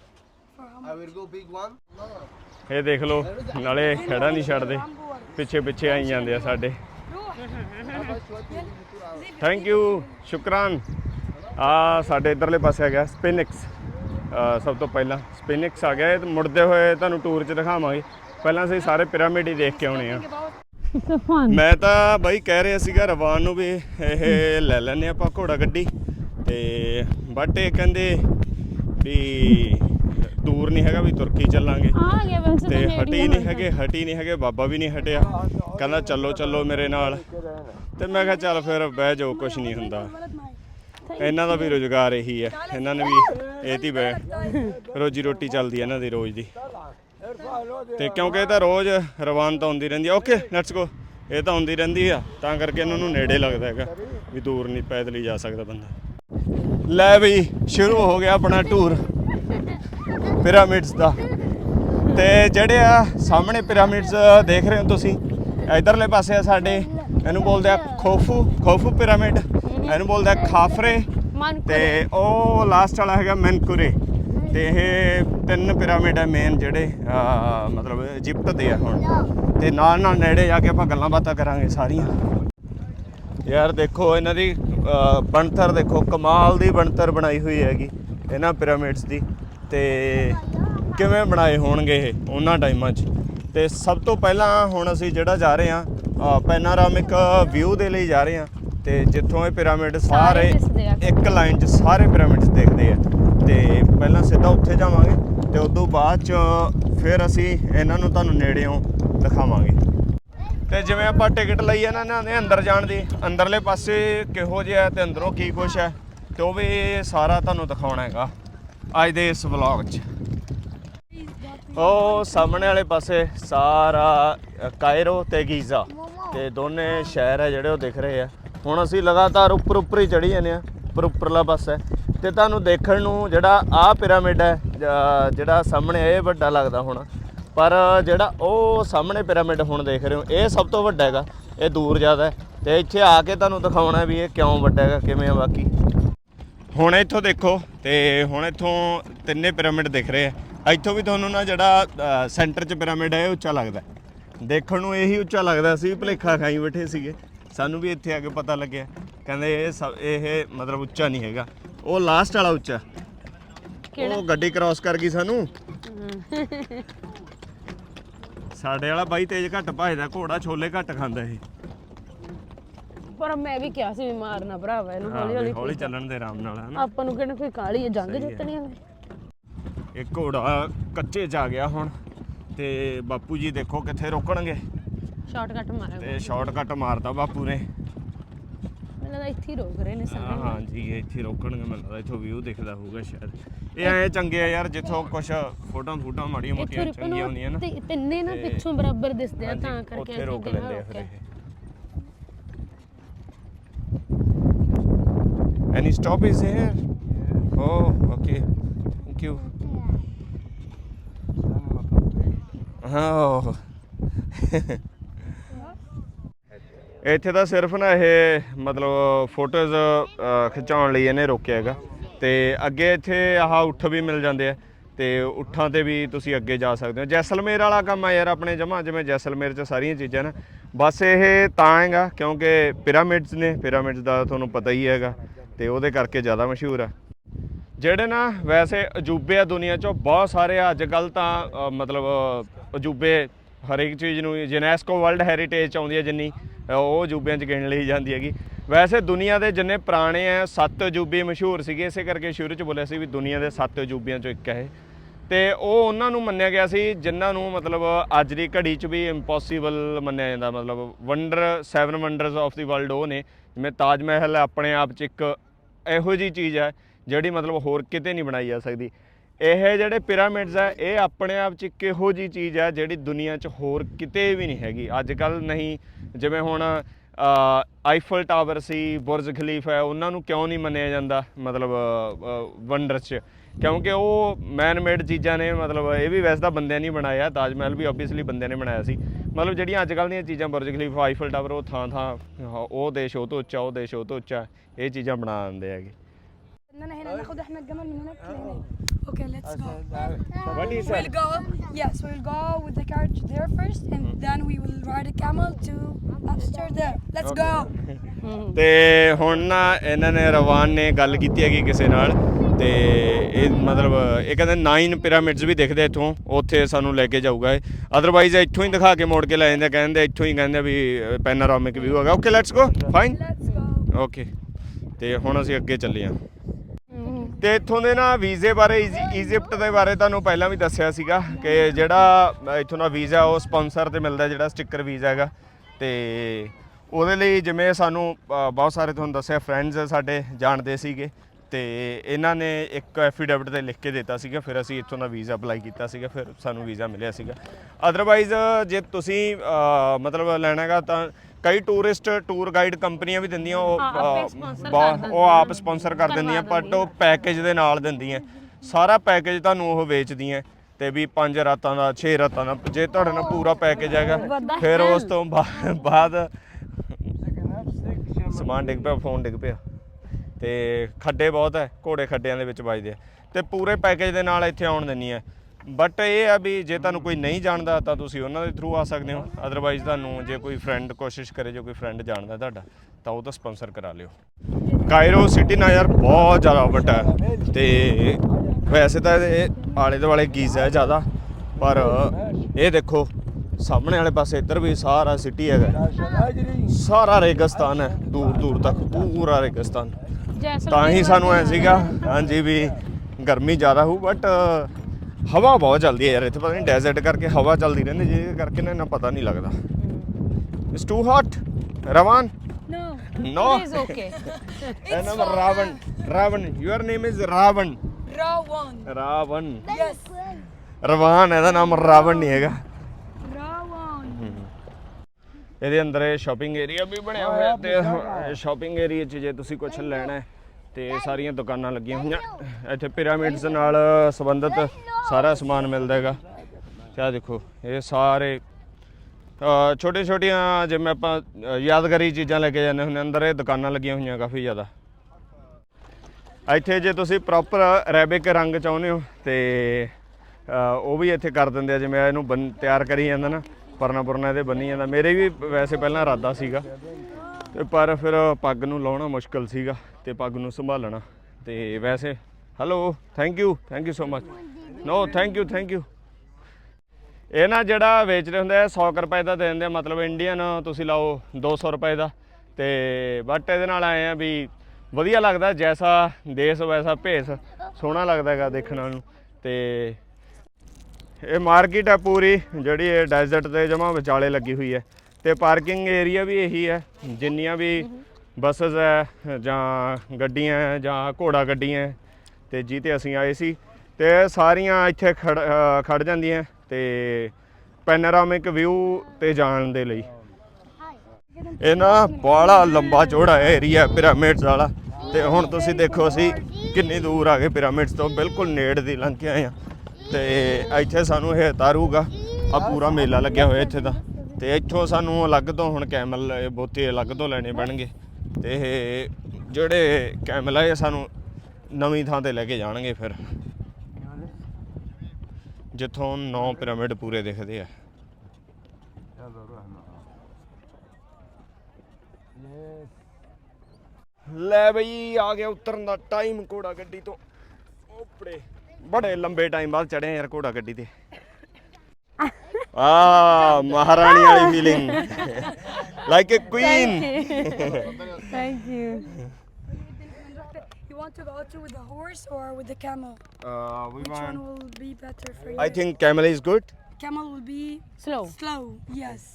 I will go big one. ਇਹ ਦੇਖ ਲਓ ਨਾਲੇ ਖੜਾ ਨਹੀਂ ਛੱਡਦੇ। ਪਿੱਛੇ ਪਿੱਛੇ ਆਈ ਜਾਂਦੇ ਆ ਸਾਡੇ। ਥੈਂਕ ਯੂ ਸ਼ੁਕਰਾਨ। ਆ ਸਾਡੇ ਇਧਰਲੇ ਪਾਸੇ ਹੈਗਾ ਸਪਿਨਿਕਸ। ਸਭ ਤੋਂ ਪਹਿਲਾਂ ਸਪਿਨਿਕਸ ਆ ਗਿਆ ਇਹ ਤਾਂ ਮੁੜਦੇ ਹੋਏ ਤੁਹਾਨੂੰ ਟੂਰ 'ਚ ਦਿਖਾਵਾਂਗੇ। ਪਹਿਲਾਂ ਅਸੀਂ ਸਾਰੇ ਪਿਰਾਮਿਡ ਹੀ ਦੇਖ ਕੇ ਆਉਣੇ ਆ। ਮੈਂ ਤਾਂ ਬਾਈ ਕਹਿ ਰਿਹਾ ਸੀਗਾ ਰਵਾਨ ਨੂੰ ਵੀ ਇਹ ਲੈ ਲੈਨੇ ਆਪਾਂ ਘੋੜਾ ਗੱਡੀ। ਤੇ ਬਟ ਇਹ ਕਹਿੰਦੇ ਵੀ ਦੂਰ ਨਹੀਂ ਹੈਗਾ ਵੀ ਤੁਰਕੀ ਚੱਲਾਂਗੇ। ਆ ਗਿਆ ਵੈਸੇ ਤੇ ਹਟੀ ਨਹੀਂ ਹੈਗੇ ਹਟੀ ਨਹੀਂ ਹੈਗੇ ਬਾਬਾ ਵੀ ਨਹੀਂ ਹਟਿਆ। ਕਹਿੰਦਾ ਚੱਲੋ ਚੱਲੋ ਮੇਰੇ ਨਾਲ। ਤੇ ਮੈਂ ਕਿਹਾ ਚੱਲ ਫਿਰ ਬਹਿ ਜਾਓ ਕੁਝ ਨਹੀਂ ਹੁੰਦਾ। ਇਹਨਾਂ ਦਾ ਵੀ ਰੋਜ਼ਗਾਰ ਇਹੀ ਹੈ। ਇਹਨਾਂ ਨੇ ਵੀ ਇਹ ਤੀ ਬੈ ਰੋਜੀ ਰੋਟੀ ਚੱਲਦੀ ਹੈ ਇਹਨਾਂ ਦੀ ਰੋਜ਼ ਦੀ। ਤੇ ਕਿਉਂਕਿ ਇਹ ਤਾਂ ਰੋਜ਼ ਰਵਾਨ ਤਾਂ ਹੁੰਦੀ ਰਹਿੰਦੀ ਹੈ। ਓਕੇ ਲੈਟਸ ਗੋ ਇਹ ਤਾਂ ਹੁੰਦੀ ਰਹਿੰਦੀ ਆ। ਤਾਂ ਕਰਕੇ ਇਹਨਾਂ ਨੂੰ ਨੇੜੇ ਲੱਗਦਾ ਹੈਗਾ ਵੀ ਦੂਰ ਨਹੀਂ ਪੈਦਲ ਹੀ ਜਾ ਸਕਦਾ ਬੰਦਾ। ਲੈ ਬਈ ਸ਼ੁਰੂ ਹੋ ਗਿਆ ਆਪਣਾ ਟੂਰ ਪਿਰਾਮਿਡਸ ਦਾ। ਤੇ ਜਿਹੜੇ ਆ ਸਾਹਮਣੇ ਪਿਰਾਮਿਡਸ ਦੇਖ ਰਹੇ ਹੋ ਤੁਸੀਂ, ਇਧਰਲੇ ਪਾਸੇ ਆ ਸਾਡੇ, ਇਹਨੂੰ ਬੋਲਦੇ ਆ ਖੋਫੂ ਖੋਫੂ ਪਿਰਾਮਿਡ ਇਹਨੂੰ ਬੋਲਦੇ ਆ ਖਾਫਰੇ ਮਨ ਤੇ ਉਹ ਲਾਸਟ ਵਾਲਾ ਹੈਗਾ ਮੈਨਕੁਰੇ ਤੇ ਇਹ ਤਿੰਨ ਪਿਰਾਮਿਡ ਹੈ ਮੇਨ ਜਿਹੜੇ ਮਤਲਬ ਇਜਿਪਟ ਦੇ ਆ ਹੁਣ। ਤੇ ਨਾਲ ਨਾਲ ਨੇੜੇ ਜਾ ਕੇ ਆਪਾਂ ਗੱਲਾਂ ਬਾਤਾਂ ਕਰਾਂਗੇ ਸਾਰੀਆਂ। ਯਾਰ ਦੇਖੋ, ਇਹਨਾਂ ਦੀ ਬਣਤਰ ਦੇਖੋ, ਕਮਾਲ ਦੀ ਬਣਤਰ ਬਣਾਈ ਹੋਈ ਹੈਗੀ, ਇਹਨਾਂ ਪਿਰਾਮਿਡਸ ਦੀ। ਤੇ ਕਿਵੇਂ ਬਣਾਏ ਹੋਣਗੇ ਇਹ ਉਹਨਾਂ ਟਾਈਮਾਂ 'ਚ? ਤੇ ਸਭ ਤੋਂ ਪਹਿਲਾਂ ਹੁਣ ਅਸੀਂ ਜਿਹੜਾ ਜਾ ਰਹੇ ਹਾਂ ਪੈਨਾਰਾਮਿਕ ਵਿਊ ਦੇ ਲਈ ਜਾ ਰਹੇ ਹਾਂ ਤੇ ਜਿੱਥੋਂ ਇਹ ਪਿਰਾਮਿਡ ਸਾਰੇ। ਇੱਕ ਲਾਈਨ 'ਚ ਸਾਰੇ ਪਿਰਾਮਿਡਸ ਦਿਖਦੇ ਆ। ਤੇ ਪਹਿਲਾਂ ਸਿੱਧਾ ਉੱਥੇ ਜਾਵਾਂਗੇ ਤੇ ਉਦੋਂ ਬਾਅਦ 'ਚ ਫਿਰ ਅਸੀਂ ਇਹਨਾਂ ਨੂੰ ਤੁਹਾਨੂੰ ਨੇੜਿਓਂ ਦਿਖਾਵਾਂਗੇ। ਤੇ ਜਿਵੇਂ ਆਪਾਂ ਟਿਕਟ ਲਈ ਹੈ ਨਾ ਇਹਨਾਂ ਦੇ ਅੰਦਰ ਜਾਣ ਦੀ ਅੰਦਰਲੇ ਪਾਸੇ ਕਿਹੋ ਜਿਹਾ ਤੇ ਅੰਦਰੋਂ ਕੀ ਕੁਛ ਹੈ ਤੇ ਉਹ ਵੀ ਸਾਰਾ ਤੁਹਾਨੂੰ ਦਿਖਾਉਣਾ ਹੈਗਾ। ਅੱਜ ਦੇ ਇਸ ਵਲੌਗ 'ਚ। ਉਹ ਸਾਹਮਣੇ ਵਾਲੇ ਪਾਸੇ ਸਾਰਾ ਕਾਇਰੋ ਤੇ ਗੀਜ਼ਾ। ਤੇ ਦੋਨੇ ਸ਼ਹਿਰ ਹੈ ਜਿਹੜੇ ਉਹ ਦਿਖ ਰਹੇ ਆ। ਹੁਣ ਅਸੀਂ ਲਗਾਤਾਰ ਉੱਪਰ ਉੱਪਰ ਹੀ ਚੜੀ ਜਾਂਦੇ ਆ, ਉੱਪਰ ਉੱਪਰਲਾ ਪਾਸਾ। ਹੈ ਤੇ ਤੁਹਾਨੂੰ ਦੇਖਣ ਨੂੰ ਜਿਹੜਾ ਆਹ ਪਿਰਾਮਿਡ ਹੈ ਜਿਹੜਾ ਸਾਹਮਣੇ ਇਹ ਵੱਡਾ ਲੱਗਦਾ ਹੋਣਾ। ਪਰ ਜਿਹੜਾ ਉਹ ਸਾਹਮਣੇ ਪਿਰਾਮਿਡ ਹੁਣ ਦੇਖ ਰਹੇ ਹੋ, ਇਹ ਸਭ ਤੋਂ ਵੱਡਾ ਹੈਗਾ। ਇਹ ਦੂਰ ਜ਼ਿਆਦਾ ਹੈ। ਤੇ ਇੱਥੇ ਆ ਕੇ ਤੁਹਾਨੂੰ ਦਿਖਾਉਣਾ ਵੀ ਇਹ ਕਿਉਂ ਵੱਡਾ ਹੈਗਾ, ਕਿਵੇਂ ਆ ਬਾਕੀ। ਹੁਣ ਇੱਥੋਂ ਦੇਖੋ ਤੇ ਹੁਣ ਇੱਥੋਂ ਤਿੰਨੇ ਪਿਰਾਮਿਡ ਦਿਖ ਰਹੇ ਆ। ਇੱਥੋਂ ਵੀ ਤੁਹਾਨੂੰ ਨਾ ਜਿਹੜਾ ਸੈਂਟਰ 'ਚ ਪਿਰਾਮਿਡ ਹੈ ਇਹ ਉੱਚਾ ਲੱਗਦਾ। ਦੇਖਣ ਨੂੰ ਇਹੀ ਉੱਚਾ ਲੱਗਦਾ ਸੀ ਭਲੇਖਾ ਖਾਈ ਬੈਠੇ ਸੀਗੇ। ਸਾਨੂੰ ਵੀ ਇੱਥੇ ਆ ਕੇ ਪਤਾ ਲੱਗਿਆ। ਕਹਿੰਦੇ ਇਹ ਇਹ ਮਤਲਬ ਉੱਚਾ ਨਹੀਂ ਹੈਗਾ। ਉਹ ਲਾਸਟ ਵਾਲਾ ਉੱਚਾ। ਉਹ ਗੱਡੀ ਕ੍ਰਾਸ ਕਰ ਗਈ ਸਾਨੂੰ। ਸਾਡੇ ਵਾਲਾ ਬਾਈ ਤੇਜ਼ ਘੱਟ ਭਜਦਾ ਘੋੜਾ ਛੋਲੇ ਘੱਟ ਖਾਂਦਾ ਇਹ। ਪਰ ਮੈਂ ਵੀ ਕਿਹਾ ਸੀ ਵੀ ਮਾਰਨਾ ਭਰਾਵਾ ਇਹਨੂੰ ਹੌਲੀ ਹੌਲੀ ਹੌਲੀ ਚੱਲਣ ਦੇ ਆਰਾਮ ਨਾਲ ਹਨਾ? ਆਪਾਂ ਨੂੰ ਕਿਹੜਾ ਕੋਈ ਕਾਲੀ ਹੈ ਜੰਗ। ਜਿੱਤਣੀ ਹੈ ਇਹ ਘੋੜਾ ਕੱਚੇ ਚ ਆ ਗਿਆ ਹੁਣ ਤੇ ਬਾਪੂ ਜੀ ਦੇਖੋ ਕਿੱਥੇ ਰੋਕਣਗੇ। ਸ਼ਾਰਟਕਟ ਮਾਰਿਆ ਤੇ ਸ਼ਾਰਟਕਟ ਮਾਰਦਾ ਬਾਪੂ ਨੇ। ਮੈਨੂੰ ਲੱਗਦਾ ਇੱਥੇ ਹੀ ਰੋਕ ਰਹੇ ਨੇ ਸਾਰੇ। ਹਾਂ ਜੀ ਇੱਥੇ ਰੋਕਣਗੇ ਮੈਨੂੰ ਲੱਗਦਾ ਇੱਥੋਂ ਵਿਊ ਦਿਖਦਾ ਹੋਊਗਾ ਸ਼ਾਇਦ। ਇਹ ਐ ਚੰਗੇ ਆ ਯਾਰ ਜਿੱਥੋਂ ਕੁਝ ਫੋਟੋਆਂ ਫੋਟੋਆਂ ਮਾੜੀਆਂ ਮੋਟੀਆਂ ਚੰਗੀਆਂ ਹੁੰਦੀਆਂ ਨਾ। ਤੇ ਤਿੰਨੇ ਨਾ ਪਿੱਛੋਂ ਬਰਾਬਰ ਦਿਸਦੇ ਆ ਤਾਂ ਕਰਕੇ ਉੱਥੇ ਰੋਕ ਲੈਂਦੇ ਆ ਫਿਰ। ਇਹ। Any stop is here? Oh, okay. Thank you. Oh. ਇੱਥੇ ਤਾਂ ਸਿਰਫ ਨਾ ਇਹ ਮਤਲਬ ਫੋਟੋਜ਼ ਖਿਚਾਉਣ ਲਈ ਇਹਨੇ ਰੋਕਿਆ ਹੈਗਾ ਤੇ ਅੱਗੇ ਇੱਥੇ ਆਹ ਉੱਠ ਵੀ ਮਿਲ ਜਾਂਦੇ ਆ ਤੇ ਉੱਠਾਂ ਤੇ ਵੀ ਤੁਸੀਂ ਅੱਗੇ ਜਾ ਸਕਦੇ ਹੋ ਜੈਸਲਮੇਰ ਵਾਲਾ ਕੰਮ ਆ ਯਾਰ ਆਪਣੇ ਜਮਾ ਜਿਵੇਂ ਜੈਸਲਮੇਰ 'ਚ ਸਾਰੀਆਂ ਚੀਜ਼ਾਂ ਨਾ ਬਸ ਇਹ ਤਾਂ ਹੈਗਾ ਕਿਉਂਕਿ ਪਿਰਾਮਿਡਸ ਨੇ ਪਿਰਾਮਿਡਸ ਦਾ ਤੁਹਾਨੂੰ ਪਤਾ ਹੀ ਹੈਗਾ ਤੇ ਉਹਦੇ ਕਰਕੇ ਜ਼ਿਆਦਾ ਮਸ਼ਹੂਰ ਆ। ਜਿਹੜੇ ਨਾ ਵੈਸੇ ਅਜੂਬੇ ਆ ਦੁਨੀਆ 'ਚੋਂ ਬਹੁਤ ਸਾਰੇ ਆ ਅੱਜ ਕੱਲ ਤਾਂ ਮਤਲਬ ਅ, ਅਜੂਬੇ ਹਰੇਕ ਚੀਜ਼ ਨੂੰ ਯੂਨੈਸਕੋ ਵਰਲਡ ਹੈਰੀਟੇਜ 'ਚ ਆਉਂਦੀ ਹੈ ਜਿੰਨੀ ਉਹ ਅਜੂਬਿਆਂ 'ਚ ਗਿਣ ਲਈ ਜਾਂਦੀ ਹੈਗੀ। ਵੈਸੇ ਦੁਨੀਆ ਦੇ ਜਿੰਨੇ ਪੁਰਾਣੇ ਆ ਸੱਤ ਅਜੂਬੇ ਮਸ਼ਹੂਰ ਸੀਗੇ ਇਸੇ ਕਰਕੇ ਸ਼ੁਰੂ 'ਚ ਬੋਲਿਆ ਸੀ ਵੀ ਦੁਨੀਆ ਦੇ ਸੱਤ ਅਜੂਬਿਆਂ 'ਚੋਂ ਇੱਕ ਹੈ ਇਹ। ਤੇ ਉਹ ਉਹਨਾਂ ਨੂੰ ਮੰਨਿਆ ਗਿਆ ਸੀ ਜਿਨ੍ਹਾਂ ਨੂੰ ਮਤਲਬ ਅੱਜ ਦੀ ਘੜੀ 'ਚ ਵੀ ਇੰਪੋਸੀਬਲ ਮੰਨਿਆ ਜਾਂਦਾ। ਮਤਲਬ wonder seven wonders of the world ਉਹ ਨੇ। ਜਿਵੇਂ ਤਾਜ ਮਹਿਲ ਆਪਣੇ ਆਪ 'ਚ ਇੱਕ ਇਹੋ ਜੀ ਚੀਜ਼ ਹੈ ਜਿਹੜੀ ਮਤਲਬ ਹੋਰ ਕਿਤੇ ਨਹੀਂ ਬਣਾਈ ਜਾ ਸਕਦੀ। ਇਹ ਜਿਹੜੇ ਪਿਰਾਮਿਡਸ ਹੈ, ਇਹ ਆਪਣੇ ਆਪ 'ਚ ਇੱਕ ਇਹੋ ਜੀ ਚੀਜ਼ ਹੈ ਜਿਹੜੀ ਦੁਨੀਆ 'ਚ ਹੋਰ ਕਿਤੇ ਵੀ ਨਹੀਂ ਹੈਗੀ। ਅੱਜ ਕੱਲ ਨਹੀਂ, ਜਿਵੇਂ ਹੁਣ ਆਈਫਲ ਟਾਵਰ ਸੀ ਬੁਰਜ ਖਲੀਫਾ ਹੈ, ਉਹਨਾਂ ਨੂੰ ਕਿਉਂ ਨਹੀਂ ਮੰਨਿਆ ਜਾਂਦਾ, ਮਤਲਬ ਵੰਡਰਸ 'ਚ? ਕਿਉਂਕਿ ਉਹ ਮੈਨ ਮੇਡ ਚੀਜ਼ਾਂ ਨੇ ਮਤਲਬ ਇਹ ਵੀ ਵੈਸੇ ਤਾਂ ਬੰਦਿਆਂ ਨਹੀਂ ਬਣਾਇਆ ਤਾਜ ਮਹਿਲ ਵੀ ਆਬਵੀਅਸਲੀ ਬੰਦਿਆਂ ਨੇ ਬਣਾਇਆ ਸੀ ਮਤਲਬ ਜਿਹੜੀਆਂ ਅੱਜ ਕੱਲ੍ਹ ਦੀਆਂ ਚੀਜ਼ਾਂ ਬੁਰਜ ਖਲੀਫਾ ਆਈਫਲ ਟਾਵਰ ਉਹ ਥਾਂ ਥਾਂ ਉਹ ਦੇਸ਼ ਉਹ ਤੋਂ ਉੱਚਾ ਉਹ ਦੇਸ਼ ਉਹ ਤੋਂ ਉੱਚਾ ਇਹ ਚੀਜ਼ਾਂ ਬਣਾ ਦਿੰਦੇ ਹੈਗੇ اننا هنا ناخد احنا الجمل من هناك لهناك. Okay, let's go. What do you say? We'll go. Yes, we'll go with the carriage there first, and then we will ride a camel to Amsterdam. Let's go. ਤੇ ਹੁਣ ਨਾ ਇਹਨਾਂ ਨੇ ਰਵਾਨ ਨੇ ਗੱਲ ਕੀਤੀ ਹੈਗੀ ਕਿਸੇ ਨਾਲ ਤੇ ਇਹ ਮਤਲਬ ਇਹ ਕਹਿੰਦੇ 9 ਪਿਰਾਮਿਡਸ ਵੀ ਦਿਖਦੇ ਇੱਥੋਂ ਉੱਥੇ ਸਾਨੂੰ ਲੈ ਕੇ ਜਾਊਗਾ ਇਹ। ਅਦਰਵਾਈਜ਼ ਇੱਥੋਂ ਹੀ ਦਿਖਾ ਕੇ ਮੋੜ ਕੇ ਲੈ ਜਾਂਦੇ ਕਹਿੰਦੇ ਇੱਥੋਂ ਹੀ ਕਹਿੰਦੇ ਵੀ ਪੈਨਾਰਾਮਿਕ ਵਿਊ ਹੈਗਾ। Okay let's go fine. Okay ਤੇ ਹੁਣ ਅਸੀਂ ਅੱਗੇ ਚੱਲੇ ਹਾਂ। ਤੇ ਇੱਥੋਂ ਦੇ ਨਾ ਵੀਜ਼ੇ ਬਾਰੇ ಈਜਿਪਟ ਦੇ ਬਾਰੇ ਤੁਹਾਨੂੰ ਪਹਿਲਾਂ ਵੀ ਦੱਸਿਆ ਸੀਗਾ ਕਿ ਜਿਹੜਾ ਇੱਥੋਂ ਦਾ ਵੀਜ਼ਾ ਉਹ ਸਪਾਂਸਰ ਤੇ ਮਿਲਦਾ ਜਿਹੜਾ ਸਟicker ਵੀਜ਼ਾ ਹੈਗਾ। ਤੇ ਉਹਦੇ ਲਈ ਜਿਵੇਂ ਸਾਨੂੰ ਬਹੁਤ ਸਾਰੇ ਤੁਹਾਨੂੰ ਦੱਸਿਆ ਫਰੈਂਡਸ ਸਾਡੇ ਜਾਣਦੇ ਸੀਗੇ। ਤੇ ਇਹਨਾਂ ਨੇ ਇੱਕ ਐਫੀਡੇਵਿਟ ਤੇ ਲਿਖ ਕੇ ਦਿੱਤਾ ਸੀਗਾ ਫਿਰ ਅਸੀਂ ਇੱਥੋਂ ਦਾ ਵੀਜ਼ਾ ਅਪਲਾਈ ਕੀਤਾ ਸੀਗਾ ਫਿਰ ਸਾਨੂੰ ਵੀਜ਼ਾ ਮਿਲਿਆ ਸੀਗਾ ਅਦਰਵਾਈਜ਼ ਜੇ ਤੁਸੀਂ ਮਤਲਬ ਲੈਣਾ ਹੈਗਾ ਤਾਂ ਕਈ ਟੂਰਿਸਟ ਟੂਰ ਗਾਈਡ ਕੰਪਨੀਆਂ ਵੀ ਦਿੰਦੀਆਂ ਉਹ ਹਾਂ, ਆਪੇ ਅ, sponsor ਬਹੁਤ- ਕਰ ਉਹ ਆਪ। ਸਪਾਂਸਰ ਕਰ ਦਿੰਦੀਆਂ ਬਟ ਉਹ ਪੈਕੇਜ ਦੇ ਨਾਲ ਦਿੰਦੀਆਂ ਸਾਰਾ ਪੈਕੇਜ ਤੁਹਾਨੂੰ ਉਹ ਵੇਚਦੀਆਂ ਤੇ ਵੀ 5 ਰਾਤਾਂ ਦਾ 6 ਰਾਤਾਂ ਦਾ ਜੇ ਤੁਹਾਡੇ ਨਾਲ ਪੂਰਾ ਪੈਕੇਜ ਹੈਗਾ ਫਿਰ ਉਸ? ਤੋਂ ਬਾ- ਬਾਅਦ ਸਮਾਨ ਡਿੱਗ ਪਿਆ ਫੋਨ ਡਿੱਗ ਪਿਆ ਤੇ ਖੱਡੇ ਬਹੁਤ ਹੈ ਘੋੜੇ ਖੱਡਿਆਂ ਦੇ ਵਿੱਚ ਵੱਜਦੇ ਆ ਤੇ ਪੂਰੇ ਪੈਕੇਜ ਦੇ ਨਾਲ ਇੱਥੇ ਆਉਣ ਦਿੰਨੀ ਹੈ ਬਟ ਇਹ ਆ ਵੀ ਜੇ ਤੁਹਾਨੂੰ ਕੋਈ ਨਹੀਂ ਜਾਣਦਾ ਤਾਂ ਤੁਸੀਂ ਉਹਨਾਂ ਦੇ ਥਰੂ ਆ ਸਕਦੇ ਹੋ। ਅਦਰਵਾਈਜ਼ ਤੁਹਾਨੂੰ ਜੇ ਕੋਈ ਫਰੈਂਡ ਕੋਸ਼ਿਸ਼ ਕਰੇ, ਜੇ ਕੋਈ ਫਰੈਂਡ ਜਾਣਦਾ ਤੁਹਾਡਾ, ਤਾਂ ਉਹ ਤਾਂ ਸਪਾਂਸਰ ਕਰਾ ਲਿਓ। ਕਾਇਰੋ ਸਿਟੀ ਨਾ ਯਾਰ, ਬਹੁਤ ਜ਼ਿਆਦਾ ਵੱਡਾ ਹੈ ਤੇ ਵੈਸੇ ਤਾਂ ਇਹ ਆਲੇ ਦੁਆਲੇ ਗੀਜ਼ਾ ਹੈ ਜ਼ਿਆਦਾ, ਪਰ ਇਹ ਦੇਖੋ, ਸਾਹਮਣੇ ਵਾਲੇ ਪਾਸੇ ਇੱਧਰ ਵੀ ਸਾਰਾ ਸਿਟੀ ਹੈਗਾ। ਸਾਰਾ ਰੇਗਿਸਤਾਨ ਹੈ ਦੂਰ ਦੂਰ ਤੱਕ, ਪੂਰਾ ਰੇਗਿਸਤਾਨ। ਤਾਂ ਹੀ ਸਾਨੂੰ ਐ ਸੀਗਾ ਹਾਂਜੀ ਵੀ ਗਰਮੀ ਜ਼ਿਆਦਾ ਹੋਊ ਬਟ ਹਵਾ ਬਹੁਤ ਚੱਲਦੀ ਹੈ ਯਾਰ ਇੱਥੇ ਪਤਾ ਨਹੀਂ ਡੈਜ਼ਰਟ ਕਰਕੇ ਹਵਾ ਚੱਲਦੀ ਰਹਿੰਦੀ ਜਿਹਦੇ ਕਰਕੇ ਨਾ ਇੰਨਾ ਪਤਾ ਨਹੀਂ ਲੱਗਦਾ it's too hot Rawan No. No. It is okay. ਇਹ ਨਾਮ Ravan Ravan your name is Ravan Rawan. Ravan Yes. Rawan ਇਹਦਾ ਨਾਮ ਰਾਵਣ ਨਹੀਂ ਹੈਗਾ. ਇਹਦੇ ਅੰਦਰ ਇਹ ਸ਼ਾਪਿੰਗ ਏਰੀਆ ਵੀ ਬਣਿਆ ਹੋਇਆ ਤੇ ਸ਼ਾਪਿੰਗ ਏਰੀਆ 'ਚ ਜੇ ਤੁਸੀਂ ਕੁਝ ਲੈਣਾ ਹੈ ਤੇ ਸਾਰੀਆਂ ਦੁਕਾਨਾਂ ਲੱਗੀਆਂ ਹੋਈਆਂ। ਇੱਥੇ ਪਿਰਾਮਿਡਸ ਨਾਲ ਸੰਬੰਧਿਤ ਸਾਰਾ ਸਮਾਨ ਮਿਲਦਾ ਹੈਗਾ। ਕਿਆ ਦੇਖੋ ਇਹ ਸਾਰੇ ਛੋਟੇ ਛੋਟੀਆਂ ਜਿਵੇਂ ਆਪਾਂ ਯਾਦਗਾਰੀ ਚੀਜ਼ਾਂ ਲੈ ਕੇ ਜਾਂਦੇ ਹੁੰਦੇ ਅੰਦਰ ਇਹ ਦੁਕਾਨਾਂ ਲੱਗੀਆਂ ਹੋਈਆਂ ਕਾਫੀ ਜ਼ਿਆਦਾ। ਇੱਥੇ ਜੇ ਤੁਸੀਂ ਪ੍ਰੋਪਰ ਅਰੈਬਿਕ ਰੰਗ ਚਾਹੁੰਦੇ ਹੋ ਤੇ ਉਹ ਵੀ ਇੱਥੇ ਕਰ ਦਿੰਦੇ ਆ ਜਿਵੇਂ ਇਹਨੂੰ ਤਿਆਰ ਕਰੀ ਜਾਂਦਾ ਨਾ। ਪਰਨਾ ਪੁਰਨਾ ਇਹਦੇ ਬੰਨੀ ਜਾਂਦਾ ਮੇਰੇ ਵੀ ਵੈਸੇ ਪਹਿਲਾਂ ਇਰਾਦਾ ਸੀਗਾ ਤੇ ਪਰ ਫਿਰ ਪੱਗ ਨੂੰ ਲਾਉਣਾ ਮੁਸ਼ਕਲ ਸੀਗਾ ਤੇ ਪੱਗ ਨੂੰ ਸੰਭਾਲਣਾ ਤੇ ਵੈਸੇ hello thank you thank you so much no thank you thank you ਇਹ ਨਾ ਜਿਹੜਾ ਵੇਚ ਰਹੇ ਹੁੰਦੇ ਆ 100 ਕੁ ਰੁਪਏ ਦਾ ਦੇ ਦਿੰਦੇ ਆ, ਮਤਲਬ ਇੰਡੀਅਨ ਤੁਸੀਂ ਲਾਓ 200 ਰੁਪਏ ਦਾ ਤੇ ਬਟ ਇਹਦੇ ਨਾਲ ਆਏ ਆ ਵੀ ਵਧੀਆ ਲੱਗਦਾ, ਜੈਸਾ ਦੇਸ ਵੈਸਾ ਭੇਸ, ਸੋਹਣਾ ਲੱਗਦਾ ਹੈਗਾ ਦੇਖਣ ਨੂੰ ਤੇ ਇਹ ਮਾਰਕੀਟ ਹੈ ਪੂਰੀ ਜਿਹੜੀ ਇਹ ਡੈਜ਼ਰਟ ਦੇ ਜਮਾ ਵਿਚਾਲੇ ਲੱਗੀ ਹੋਈ ਹੈ। ਤੇ ਪਾਰਕਿੰਗ ਏਰੀਆ ਵੀ ਇਹੀ ਹੈ ਜਿੰਨੀਆਂ ਵੀ ਬੱਸਸ ਹੈ ਜਾਂ ਗੱਡੀਆਂ ਹੈ ਜਾਂ ਘੋੜਾ ਗੱਡੀਆਂ ਹੈ ਤੇ ਜੀ ਤੇ ਅਸੀਂ ਆਏ ਸੀ। ਤੇ ਸਾਰੀਆਂ ਇੱਥੇ ਖੜ ਜਾਂਦੀਆਂ ਤੇ ਪੈਨੋਰਾਮਿਕ ਵਿਊ ਤੇ ਜਾਣ ਦੇ ਲਈ। ਇਹ ਨਾ ਬੜਾ ਲੰਬਾ ਚੌੜਾ ਏਰੀਆ ਪਿਰਾਮਿਡਸ ਵਾਲਾ। ਤੇ ਹੁਣ ਤੁਸੀਂ ਦੇਖੋ ਅਸੀਂ ਕਿੰਨੀ ਦੂਰ ਆ ਗਏ ਪਿਰਾਮਿਡਸ ਤੋਂ ਬਿਲਕੁਲ ਨੇੜੇ ਦੀ ਲੰਘ ਕੇ ਆਏ ਆ ਤੇ ਇੱਥੇ ਸਾਨੂੰ ਇਹ ਤਾਰੂਗਾ ਆ ਪੂਰਾ ਮੇਲਾ ਲੱਗਿਆ ਹੋਇਆ ਇੱਥੇ ਦਾ। ਤੇ ਇੱਥੋਂ ਸਾਨੂੰ ਅਲੱਗ ਤੋਂ ਹੁਣ ਕੈਮਲ ਇਹ ਬੋਤੇ ਅਲੱਗ ਤੋਂ ਲੈਣੇ ਪੈਣਗੇ। ਤੇ ਇਹ ਜਿਹੜੇ ਕੈਮਲ ਆ, ਇਹ ਸਾਨੂੰ ਨਵੀਂ ਥਾਂ ਤੇ ਲੈ ਕੇ ਜਾਣਗੇ ਫਿਰ। ਜਿੱਥੋਂ ਨੌ ਪਿਰਾਮਿਡ ਪੂਰੇ ਦਿਖਦੇ ਆ। ਲੈ ਬਈ, ਆ ਗਿਆ ਉਤਰਨ ਦਾ ਟਾਈਮ ਘੋੜਾ ਗੱਡੀ ਤੋਂ। ਓਪੜੇ। ਬੜੇ ਲੰਬੇ ਟਾਈਮ ਬਾਅਦ ਚੜੇ ਯਾਰ ਘੋੜਾ ਗੱਡੀ ਤੇ ਆ ਮਹਾਰਾਣੀ ਵਾਲੀ feeling like a queen thank you You want to go to with the horse or with the camel? We Which one will be better for you? I think camel is good. Camel will be slow slow. Yes.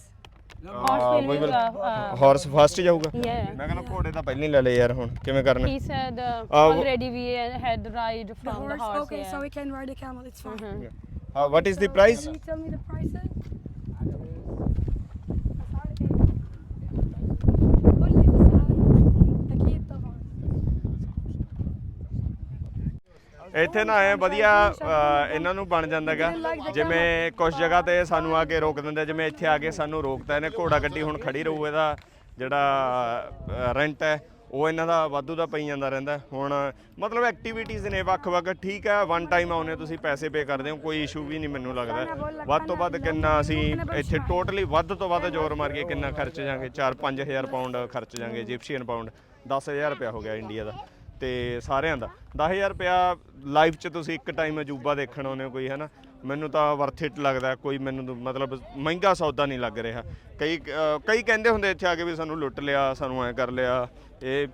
Horse will uh, uh, Horse fast ਜਾਊਗਾ yeah. ਮੈਂ ਕਹਿੰਦਾ ਘੋੜੇ ਤਾਂ ਪਹਿਲਾਂ ਹੀ ਲੈ ਲਏ ਯਾਰ ਹੁਣ ਕਿਵੇਂ ਕਰਨਾ He said uh, Uh, wh- already we had ride The from horse. the horse. okay, yeah. so we can ride the camel. It's fine. Mhm. Uh, what is the price? Can you tell me the prices? ਇੱਥੇ ਨਾ ਐ ਵਧੀਆ ਅ, ਇਹਨਾਂ ਨੂੰ ਬਣ ਜਾਂਦਾਗਾ। ਜਿਵੇਂ ਕੁਝ ਜਗ੍ਹਾ ਤੇ ਸਾਨੂੰ ਆ ਕੇ ਰੋਕ ਦਿੰਦੇ ਜਿਵੇਂ ਇੱਥੇ ਆ ਕੇ ਸਾਨੂੰ ਰੋਕਦਾ ਇਹਨੇ ਘੋੜਾ ਗੱਡੀ ਹੁਣ ਖੜੀ ਰਹੂ ਇਹਦਾ ਜਿਹੜਾ ਰੈਂਟ ਹੈ ਉਹ ਇਹਨਾਂ ਦਾ ਵਾਧੂ ਦਾ ਪਈ ਜਾਂਦਾ ਰਹਿੰਦਾ। ਹੁਣ ਮਤਲਬ ਐਕਟੀਵਿਟੀਜ਼ ਨੇ ਵੱਖ-ਵੱਖ ਠੀਕ ਹੈ ਵਨ ਟਾਈਮ ਆਉਨੇ ਤੁਸੀਂ ਪੈਸੇ ਪੇ ਕਰਦੇ ਹੋ ਕੋਈ ਇਸ਼ੂ ਵੀ ਨਹੀਂ ਮੈਨੂੰ ਲੱਗਦਾ। ਵੱਧ ਤੋਂ ਵੱਧ ਕਿੰਨਾ ਅਸੀਂ ਇੱਥੇ ਟੋਟਲੀ ਵੱਧ ਤੋਂ ਵੱਧ ਜ਼ੋਰ ਮਾਰ ਕੇ ਕਿੰਨਾ ਖਰਚ ਜਾਾਂਗੇ 4-5000 ਪਾਉਂਡ ਖਰਚ ਜਾਾਂਗੇ ਇਜਿਪਸ਼ੀਅਨ ਪਾਉਂਡ 10000 ਰੁਪਇਆ ਹੋ ਗਿਆ ਇੰਡੀਆ ਦਾ। ਤੇ ਸਾਰਿਆਂ ਦਾ। 10000 ਰੁਪਇਆ ਲਾਈਫ 'ਚ ਤੁਸੀਂ ਇੱਕ ਟਾਈਮ ਅਜੂਬਾ ਦੇਖਣ ਆਉਂਦੇ ਹੋ ਕੋਈ ਹੈ ਨਾ ਮੈਨੂੰ ਤਾਂ ਵਰਥ ਇਟ ਲੱਗਦਾ, ਕੋਈ ਮੈਨੂੰ ਮਤਲਬ ਮਹਿੰਗਾ ਸੌਦਾ ਨਹੀਂ ਲੱਗ ਰਿਹਾ। ਕਈ ਕਈ ਕਹਿੰਦੇ ਹੁੰਦੇ ਇੱਥੇ ਆ ਕੇ ਵੀ ਸਾਨੂੰ ਲੁੱਟ ਲਿਆ, ਸਾਨੂੰ ਐ ਕਰ ਲਿਆ। ਇਹ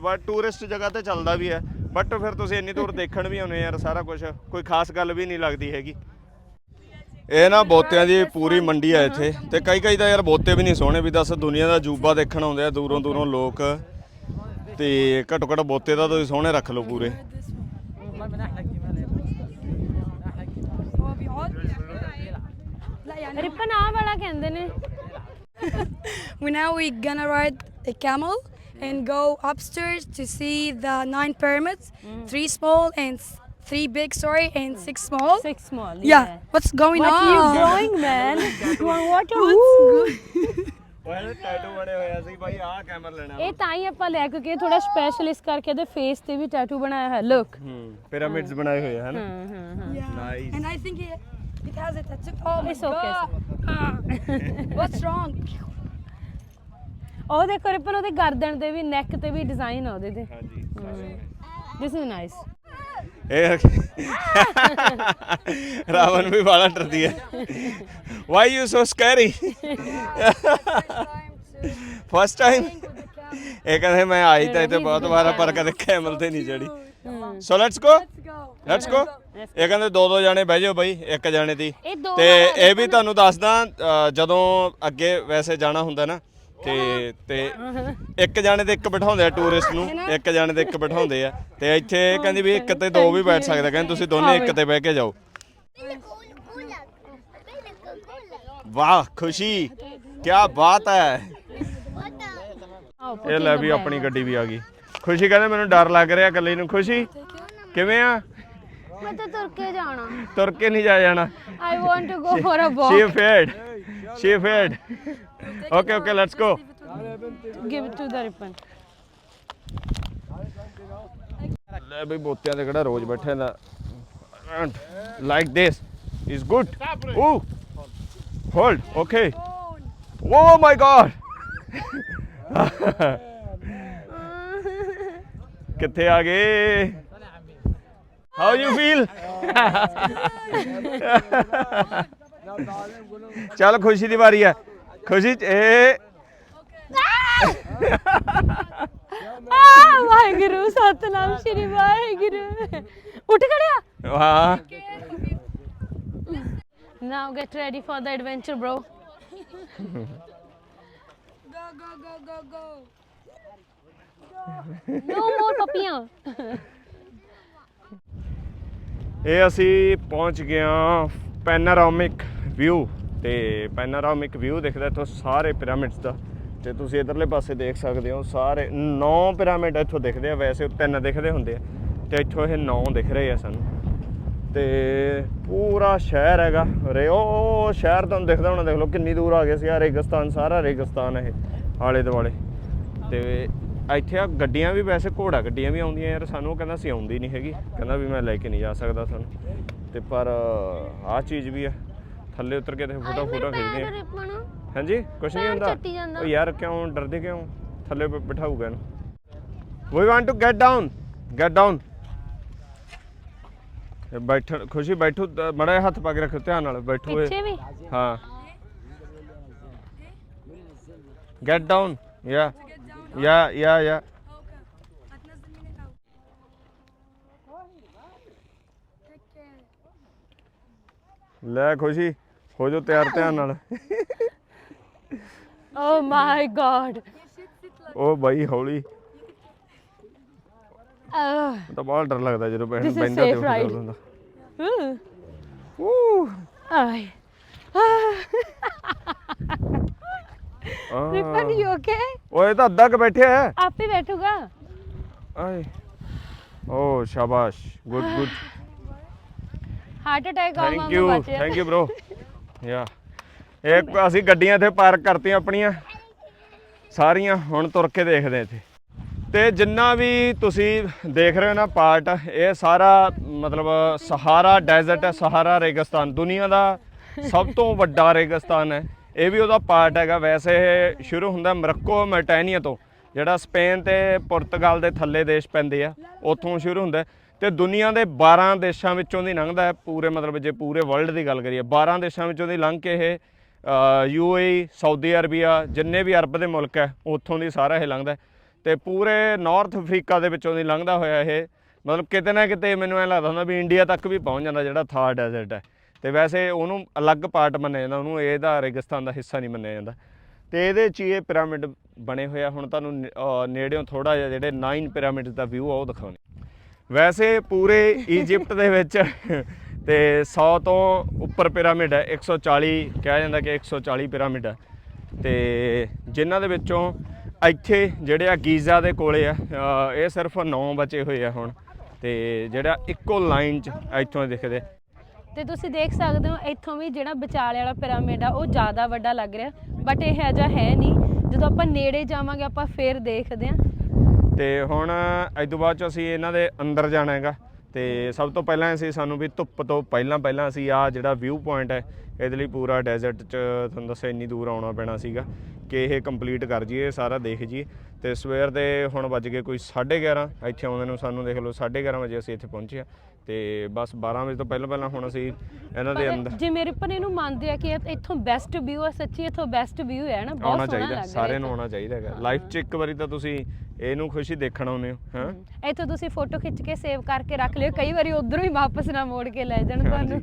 ਬਟ ਟੂਰਿਸਟ ਜਗ੍ਹਾ ਤੇ ਚੱਲਦਾ ਵੀ ਹੈ। ਬਟ ਫਿਰ ਤੁਸੀਂ ਇੰਨੀ ਦੂਰ ਦੇਖਣ ਵੀ ਆਉਂਦੇ ਯਾਰ, ਸਾਰਾ ਕੁਝ ਕੋਈ ਖਾਸ ਗੱਲ ਵੀ ਨਹੀਂ ਲੱਗਦੀ ਹੈਗੀ। ਇਹ ਨਾ ਬੋਤਿਆਂ ਦੀ ਪੂਰੀ ਮੰਡੀ ਆ ਇੱਥੇ। ਤੇ ਕਈ ਕਈ ਤਾਂ ਯਾਰ ਬੋਤੇ ਵੀ ਨਹੀਂ ਸੋਹਣੇ, ਵੀ ਦੱਸ ਦੁਨੀਆ ਦਾ ਅਜੂਬਾ ਦੇਖਣ ਆਉਂਦੇ ਆ ਦੂਰੋਂ ਦੂਰੋਂ ਲੋਕ। we now we gonna ride a camel and go upstairs to see the nine pyramids mm. three small and three big sorry and six small Six small. yeah, what's going What on are you growing, man? What- What's good? ਓਏ tattoo ਬਣੇ ਹੋਇਆ ਸੀ ਭਾਈ ਆਹ camera ਲੈਣਾ ਇਹ ਤਾਂ ਹੀ ਆਪਾਂ ਲੈ ਕੇ ਗਏ ਥੋੜਾ ਸਪੈਸ਼ਲ ਇਸ ਕਰਕੇ ਇਹਦੇ ਫੇਸ ਤੇ ਵੀ ਟੈਟੂ ਬਣਾਇਆ ਹੈ ਲੁੱਕ ਹੂੰ ਪਿਰਾਮਿਡਸ ਬਣਾਏ ਹੋਏ ਹਨਾ? ਹਾਂ ਹਾਂ ਹਾਂ। Yeah Nice. and I think it, it has a tattoo oh my It's okay, god Ah. what's wrong? ਉਹ ਦੇਖੋ ਰਿਪਨ ਉਹਦੇ ਗਰਦਨ ਤੇ ਵੀ ਨੈਕ ਤੇ ਵੀ ਡਿਜ਼ਾਈਨ ਆ ਉਹਦੇ ਤੇ ਹਾਂਜੀ ਦਿਸ ਇਜ਼ ਨਾਈਸ ਇਹ ਰਾਵਣ ਵੀ ਬਾਲਾ ਡਰਦੀ ਹੈ। Why you so scary first time ਇਹ ਕਹਿੰਦੇ ਮੈਂ ਆਈ ਤਾਂ ਇੱਥੇ ਬਹੁਤ ਵਾਰ ਆ, ਪਰ ਕਦੇ ਕੈਮਲ ਤੇ ਨਹੀਂ ਚੜੀ so let's go let's go. Let's go ਇਹ ਕਹਿੰਦੇ ਦੋ ਦੋ ਜਾਣੇ ਬਹਿ ਜਾਓ ਬਾਈ ਇੱਕ ਜਾਣੇ ਦੀ। ਇਹ ਦੋ ਤੇ ਇਹ ਵੀ ਤੁਹਾਨੂੰ ਦੱਸਦਾ ਅ, ਜਦੋਂ ਅੱਗੇ ਵੈਸੇ ਜਾਣਾ ਹੁੰਦਾ ਨਾ ਤੇ ਤੇ ਇੱਕ ਜਾਣੇ ਤੇ ਇੱਕ ਬਿਠਾਉਂਦੇ ਆ ਟੂਰਿਸਟ ਨੂੰ ਇੱਕ ਜਾਣੇ ਤੇ ਇੱਕ ਬਿਠਾਉਂਦੇ ਆ। ਤੇ ਇੱਥੇ ਕਹਿੰਦੀ ਵੀ ਇੱਕ ਤੇ ਦੋ ਵੀ ਬੈਠ ਸਕਦੇ ਕਹਿੰਦੇ ਤੁਸੀਂ ਦੋਨੇ ਇੱਕ ਤੇ ਬਹਿ ਕੇ ਜਾਓ। ਵਾਹ ਖੁਸ਼ੀ। ਕੀ ਬਾਤ ਹੈ। ਇਹ ਲੈ ਵੀ ਆਪਣੀ ਗੱਡੀ ਵੀ ਆ ਗਈ। ਖੁਸ਼ੀ ਕਹਿੰਦੇ ਮੈਨੂੰ ਡਰ ਲੱਗ ਰਿਹਾ ਇਕੱਲੀ ਨੂੰ। ਖੁਸ਼ੀ ਕਿਵੇਂ ਆ? ਮੈਂ ਤਾਂ ਤੁਰ ਕੇ ਜਾਣਾ। ਤੁਰ ਕੇ ਨਹੀਂ ਜਾ ਜਾਣਾ। I want to go for a walk afraid she afraid okay okay let's go give it to the Ripan ਲੈ ਬਈ ਬੋਤਿਆਂ ਤੇ ਕਿਹੜਾ ਰੋਜ਼ ਬੈਠੇ ਦਾ like this is good ooh hold okay oh my god ਕਿੱਥੇ ਆ ਗਏ how you feel ਚੱਲ ਖੁਸ਼ੀ ਦੀ ਵਾਰੀ ਹੈ ਖੁਸ਼ੀ ਚ- ਇਹ ਆ ਵਾਹਿਗੁਰੂ ਸਤਨਾਮ ਸ਼੍ਰੀ ਵਾਹਿਗੁਰੂ ਉੱਠ ਖੜਿਆ ਹਾਂ now get ready for the adventure bro Go, go, go, go, go. No more ਪਪੀਆਂ ਇਹ ਅਸੀਂ ਪਹੁੰਚ ਗਏ ਹਾਂ ਪੈਨਾਰਾਮਿਕ ਵਿਊ ਤੇ ਪੈਨਾਰਾਮਿਕ ਵਿਊ ਦਿਖਦਾ ਇੱਥੋਂ ਸਾਰੇ ਪਿਰਾਮਿਡਸ ਦਾ। ਤੇ ਤੁਸੀਂ ਇਧਰਲੇ ਪਾਸੇ ਦੇਖ ਸਕਦੇ ਹੋ, ਸਾਰੇ 9 ਪਿਰਾਮਿਡ ਇੱਥੋਂ ਦਿਖਦੇ ਆ, ਵੈਸੇ ਤਿੰਨ ਦਿਖਦੇ ਹੁੰਦੇ ਆ। ਤੇ ਇੱਥੋਂ ਇਹ 9 ਦਿਖ ਰਹੇ ਆ ਸਾਨੂੰ। ਤੇ ਪੂਰਾ ਸ਼ਹਿਰ ਹੈਗਾ। ਰੇ ਉਹ ਸ਼ਹਿਰ ਤੁਹਾਨੂੰ ਦਿਖਦਾ ਹੋਣਾ, ਦੇਖ ਲਓ ਕਿੰਨੀ ਦੂਰ ਆ ਗਏ ਸੀ। ਆ ਰੇਗਿਸਤਾਨ, ਸਾਰਾ ਰੇਗਿਸਤਾਨ ਇਹ, ਆਲੇ ਦੁਆਲੇ। ਤੇ ਇੱਥੇ ਆ ਗੱਡੀਆਂ ਵੀ ਵੈਸੇ ਘੋੜਾ ਗੱਡੀਆਂ ਵੀ ਆਉਂਦੀਆਂ ਯਾਰ, ਸਾਨੂੰ ਉਹ ਕਹਿੰਦਾ ਸੀ ਆਉਂਦੀ ਨਹੀਂ ਹੈਗੀ। ਕਹਿੰਦਾ ਵੀ ਮੈਂ ਲੈ ਕੇ ਨਹੀਂ ਜਾ ਸਕਦਾ ਤੁਹਾਨੂੰ। ਤੇ ਪਰ ਆਹ ਚੀਜ਼ ਵੀ ਆ। ਥੱਲੇ ਉਤਰ ਕੇ ਤੇ ਫੋਟੋ ਫੋਟੋ ਖਿੱਚਦੇ ਆ ਹਾਂਜੀ ਕੁਛ ਨਹੀਂ ਹੁੰਦਾ। ਉਹ ਯਾਰ ਕਿਉਂ ਡਰਦੇ ਕਿਉਂ? ਥੱਲੇ ਬਿਠਾਊਗਾ ਇਹਨੂੰ। We want to get down get down ਬੈਠ ਖੁਸ਼ੀ ਬੈਠੋ ਮੜਾ ਹੱਥ ਪਾ ਕੇ ਰੱਖੋ ਧਿਆਨ ਨਾਲ ਬੈਠੋ ਇਹ। ਪਿੱਛੇ ਵੀ? ਹਾਂ। ਗੈਟ ਡਾਊਨ ਯਾ ਯਾ ਯਾ ਯਾ. ਲੈ ਖੁਸ਼ੀ। ਹੋ ਜੋ ਤਿਆਰ ਧਿਆਨ ਨਾਲ। ਓ ਮਾਈ ਗॉड ਉਹ ਬਾਈ ਹੌਲੀ। ਆਹ ਮੈਨੂੰ ਤਾਂ ਬਹੁਤ ਡਰ ਲੱਗਦਾ ਜਦੋਂ ਬੈਠ This is ਤੇ safe ride. ਹੁੰਦਾ ਹੂੰ ਊ ਆਏ ਰਿਪਨ ਯੂ ਓਕੇ ਓਏ ਤਾਂ ਅੱਧਾ ਕ ਬੈਠਿਆ ਹੈ। ਆਪੇ ਬੈਠੂਗਾ। ਆਏ। ਓ ਸ਼ਾਬਾਸ਼। ਗੁੱਡ ਗੁੱਡ ਹਾਰਟ ਅਟੈਕ ਆਉਣ thank you thank you bro ਯਾ। ਇੱਕ ਅਸੀਂ ਗੱਡੀਆਂ ਇੱਥੇ ਪਾਰਕ ਕਰਤੀਆਂ ਆਪਣੀਆਂ। ਸਾਰੀਆਂ ਹੁਣ ਤੁਰ ਕੇ ਦੇਖਦੇ ਇੱਥੇ। ਤੇ ਜਿੰਨਾ ਵੀ ਤੁਸੀਂ ਦੇਖ ਰਹੇ ਹੋ ਨਾ ਪਾਰਟ, ਇਹ ਸਾਰਾ ਮਤਲਬ ਸਹਾਰਾ ਡੈਜ਼ਰਟ ਹੈ, ਸਹਾਰਾ ਰੇਗਿਸਤਾਨ। ਦੁਨੀਆ ਦਾ ਸਭ ਤੋਂ ਵੱਡਾ ਰੇਗਿਸਤਾਨ ਹੈ। ਇਹ ਵੀ ਉਹਦਾ ਪਾਰਟ ਹੈਗਾ। ਵੈਸੇ ਇਹ ਸ਼ੁਰੂ ਹੁੰਦਾ ਮਰੱਕੋ ਮਰਟੈਨੀਆ ਤੋਂ, ਜਿਹੜਾ ਸਪੇਨ ਤੇ ਪੁਰਤਗਾਲ ਦੇ ਥੱਲੇ ਦੇਸ਼ ਪੈਂਦੇ ਆ, ਉੱਥੋਂ ਸ਼ੁਰੂ ਹੁੰਦਾ। ਤੇ ਦੁਨੀਆ ਦੇ 12 ਦੇਸ਼ਾਂ ਵਿੱਚੋਂ ਦੀ ਲੰਘਦਾ ਹੈ, ਪੂਰੇ ਮਤਲਬ ਜੇ ਪੂਰੇ ਵਰਲਡ ਦੀ ਗੱਲ ਕਰੀਏ 12 ਦੇਸ਼ਾਂ ਵਿੱਚੋਂ ਦੀ ਲੰਘ ਕੇ ਇਹ ਯੂਏਈ ਸਾਊਦੀ ਅਰਬੀਆ, ਜਿੰਨੇ ਵੀ ਅਰਬ ਦੇ ਮੁਲਕ ਹੈ, ਉੱਥੋਂ ਦੀ ਸਾਰਾ ਇਹ ਲੰਘਦਾ ਹੈ। ਤੇ ਪੂਰੇ ਨਾਰਥ ਅਫਰੀਕਾ ਦੇ ਵਿੱਚੋਂ ਦੀ ਲੰਘਦਾ ਹੋਇਆ ਇਹ, ਮਤਲਬ ਕਿਤੇ ਨਾ ਕਿਤੇ ਮੈਨੂੰ ਐਂ ਲੱਗਦਾ ਹੁੰਦਾ ਵੀ ਇੰਡੀਆ ਤੱਕ ਵੀ ਪਹੁੰਚ ਜਾਂਦਾ ਜਿਹੜਾ ਥਾਰ ਡੈਜ਼ਰਟ ਹੈ। ਤੇ ਵੈਸੇ ਉਹਨੂੰ ਅਲੱਗ ਪਾਰਟ ਮੰਨਿਆ ਜਾਂਦਾ, ਉਹਨੂੰ ਇਹਦਾ ਰੇਗਿਸਤਾਨ ਦਾ ਹਿੱਸਾ ਨਹੀਂ ਮੰਨਿਆ ਜਾਂਦਾ। ਤੇ ਇਹਦੇ 'ਚ ਹੀ ਇਹ ਪਿਰਾਮਿਡ ਬਣੇ ਹੋਏ ਹੁਣ ਤੁਹਾਨੂੰ ਨੇੜਿਓਂ ਥੋੜਾ ਜਿਹਾ ਜਿਹੜੇ 9 ਪਿਰਾਮਿਡਸ ਦਾ ਵਿਊ ਆ, ਉਹ ਦਿਖਾਉਣੇ ਵੈਸੇ ਪੂਰੇ ਈਜਿਪਟ ਦੇ ਵਿੱਚ ਤੇ 100 ਤੋਂ ਉੱਪਰ ਪਿਰਾਮਿਡ ਹੈ 140 ਕਿਹਾ ਜਾਂਦਾ ਕਿ 140 ਪਿਰਾਮਿਡ ਹੈ। ਤੇ ਜਿਨ੍ਹਾਂ ਦੇ ਵਿੱਚੋਂ ਇੱਥੇ ਜਿਹੜੇ ਆ ਗੀਜ਼ਾ ਦੇ ਕੋਲੇ ਆ ਇਹ ਸਿਰਫ 9 ਬਚੇ ਹੋਏ ਆ ਹੁਣ ਤੇ ਜਿਹੜਾ ਇੱਕੋ ਲਾਈਨ 'ਚ ਇੱਥੋਂ ਦਿਖਦੇ। ਤੇ ਤੁਸੀਂ ਦੇਖ ਸਕਦੇ ਹੋ, ਇੱਥੋਂ ਵੀ ਜਿਹੜਾ ਵਿਚਾਲੇ ਵਾਲਾ ਪਿਰਾਮਿਡ ਆ, ਉਹ ਜ਼ਿਆਦਾ ਵੱਡਾ ਲੱਗ ਰਿਹਾ ਬਟ ਇਹ ਅਜਾ ਹੈ ਨਹੀਂ। ਜਦੋਂ ਆਪਾਂ ਨੇੜੇ ਜਾਵਾਂਗੇ, ਆਪਾਂ ਫੇਰ ਦੇਖਦੇ ਹਾਂ। ਤੇ ਹੁਣ ਇਸ ਤੋਂ ਬਾਅਦ ਚ ਅਸੀਂ ਇਹਨਾਂ ਦੇ ਅੰਦਰ ਜਾਣਾ ਹੈਗਾ। ਤੇ ਸਭ ਤੋਂ ਪਹਿਲਾਂ ਅਸੀਂ ਸਾਨੂੰ ਵੀ ਧੁੱਪ ਤੋਂ ਪਹਿਲਾਂ ਪਹਿਲਾਂ ਅਸੀਂ ਆ ਜਿਹੜਾ ਵਿਊ ਪੁਆਇੰਟ ਹੈ, ਇਹਦੇ ਲਈ ਪੂਰਾ ਡੈਜ਼ਰਟ ਚ ਤੁਹਾਨੂੰ ਦੱਸਿਆ ਇੰਨੀ ਦੂਰ ਆਉਣਾ ਪੈਣਾ ਸੀਗਾ ਕਿ ਇਹ ਕੰਪਲੀਟ ਕਰ ਜੀਏ ਸਾਰਾ ਦੇਖ ਜੀਏ ਤੇ ਸਵੇਰ ਦੇ ਹੁਣ ਵੱਜ ਗਏ ਕੋਈ 11:30 ਇੱਥੇ ਆਉਂਦੇ ਨੂੰ ਸਾਨੂੰ ਦੇਖ ਲਓ 11:30 ਵਜੇ ਅਸੀਂ ਇੱਥੇ ਪਹੁੰਚੇ ਆ ਤੇ ਬਸ 12 ਵਜੇ ਤੋਂ ਪਹਿਲਾਂ ਪਹਿਲਾਂ ਹੁਣ ਅਸੀਂ ਇਹਨਾਂ ਦੇ ਅੰਦਰ ਜੇ ਮੇਰੇ ਪਰ ਇਹਨੂੰ ਮੰਨਦੇ ਆ ਕਿ ਇਹ- ਇੱਥੋਂ ਬੈਸਟ ਵਿਊ ਆ ਸੱਚੀ ਇੱਥੋਂ ਬੈਸਟ ਵਿਊ ਹੈ ਨਾ ਬਹੁਤ ਸੋਹਣਾ ਚਾਹੀਦਾ ਲੱਗ ਰਿਹਾ ਨੂੰ ਆਉਣਾ ਚਾਹੀਦਾ ਹੈਗਾ। ਲਾਈਫ 'ਚ ਇੱਕ ਵਾਰੀ ਤਾਂ ਤੁਸੀਂ ਇਹਨੂੰ ਖੁਸ਼ੀ ਦੇਖਣ ਆਉਂਦੇ ਹੋ ਹਾਂ? ਇੱਥੋਂ ਤੁਸੀਂ ਫੋਟੋ ਖਿੱਚ ਕੇ ਸੇਵ ਕਰਕੇ ਰੱਖ ਲਿਓ ਕਈ ਵਾਰੀ ਉਧਰੋਂ ਹੀ ਵਾਪਸ ਨਾ ਮੋੜ ਕੇ ਲੈ ਜਾਣ ਤੁਹਾਨੂੰ।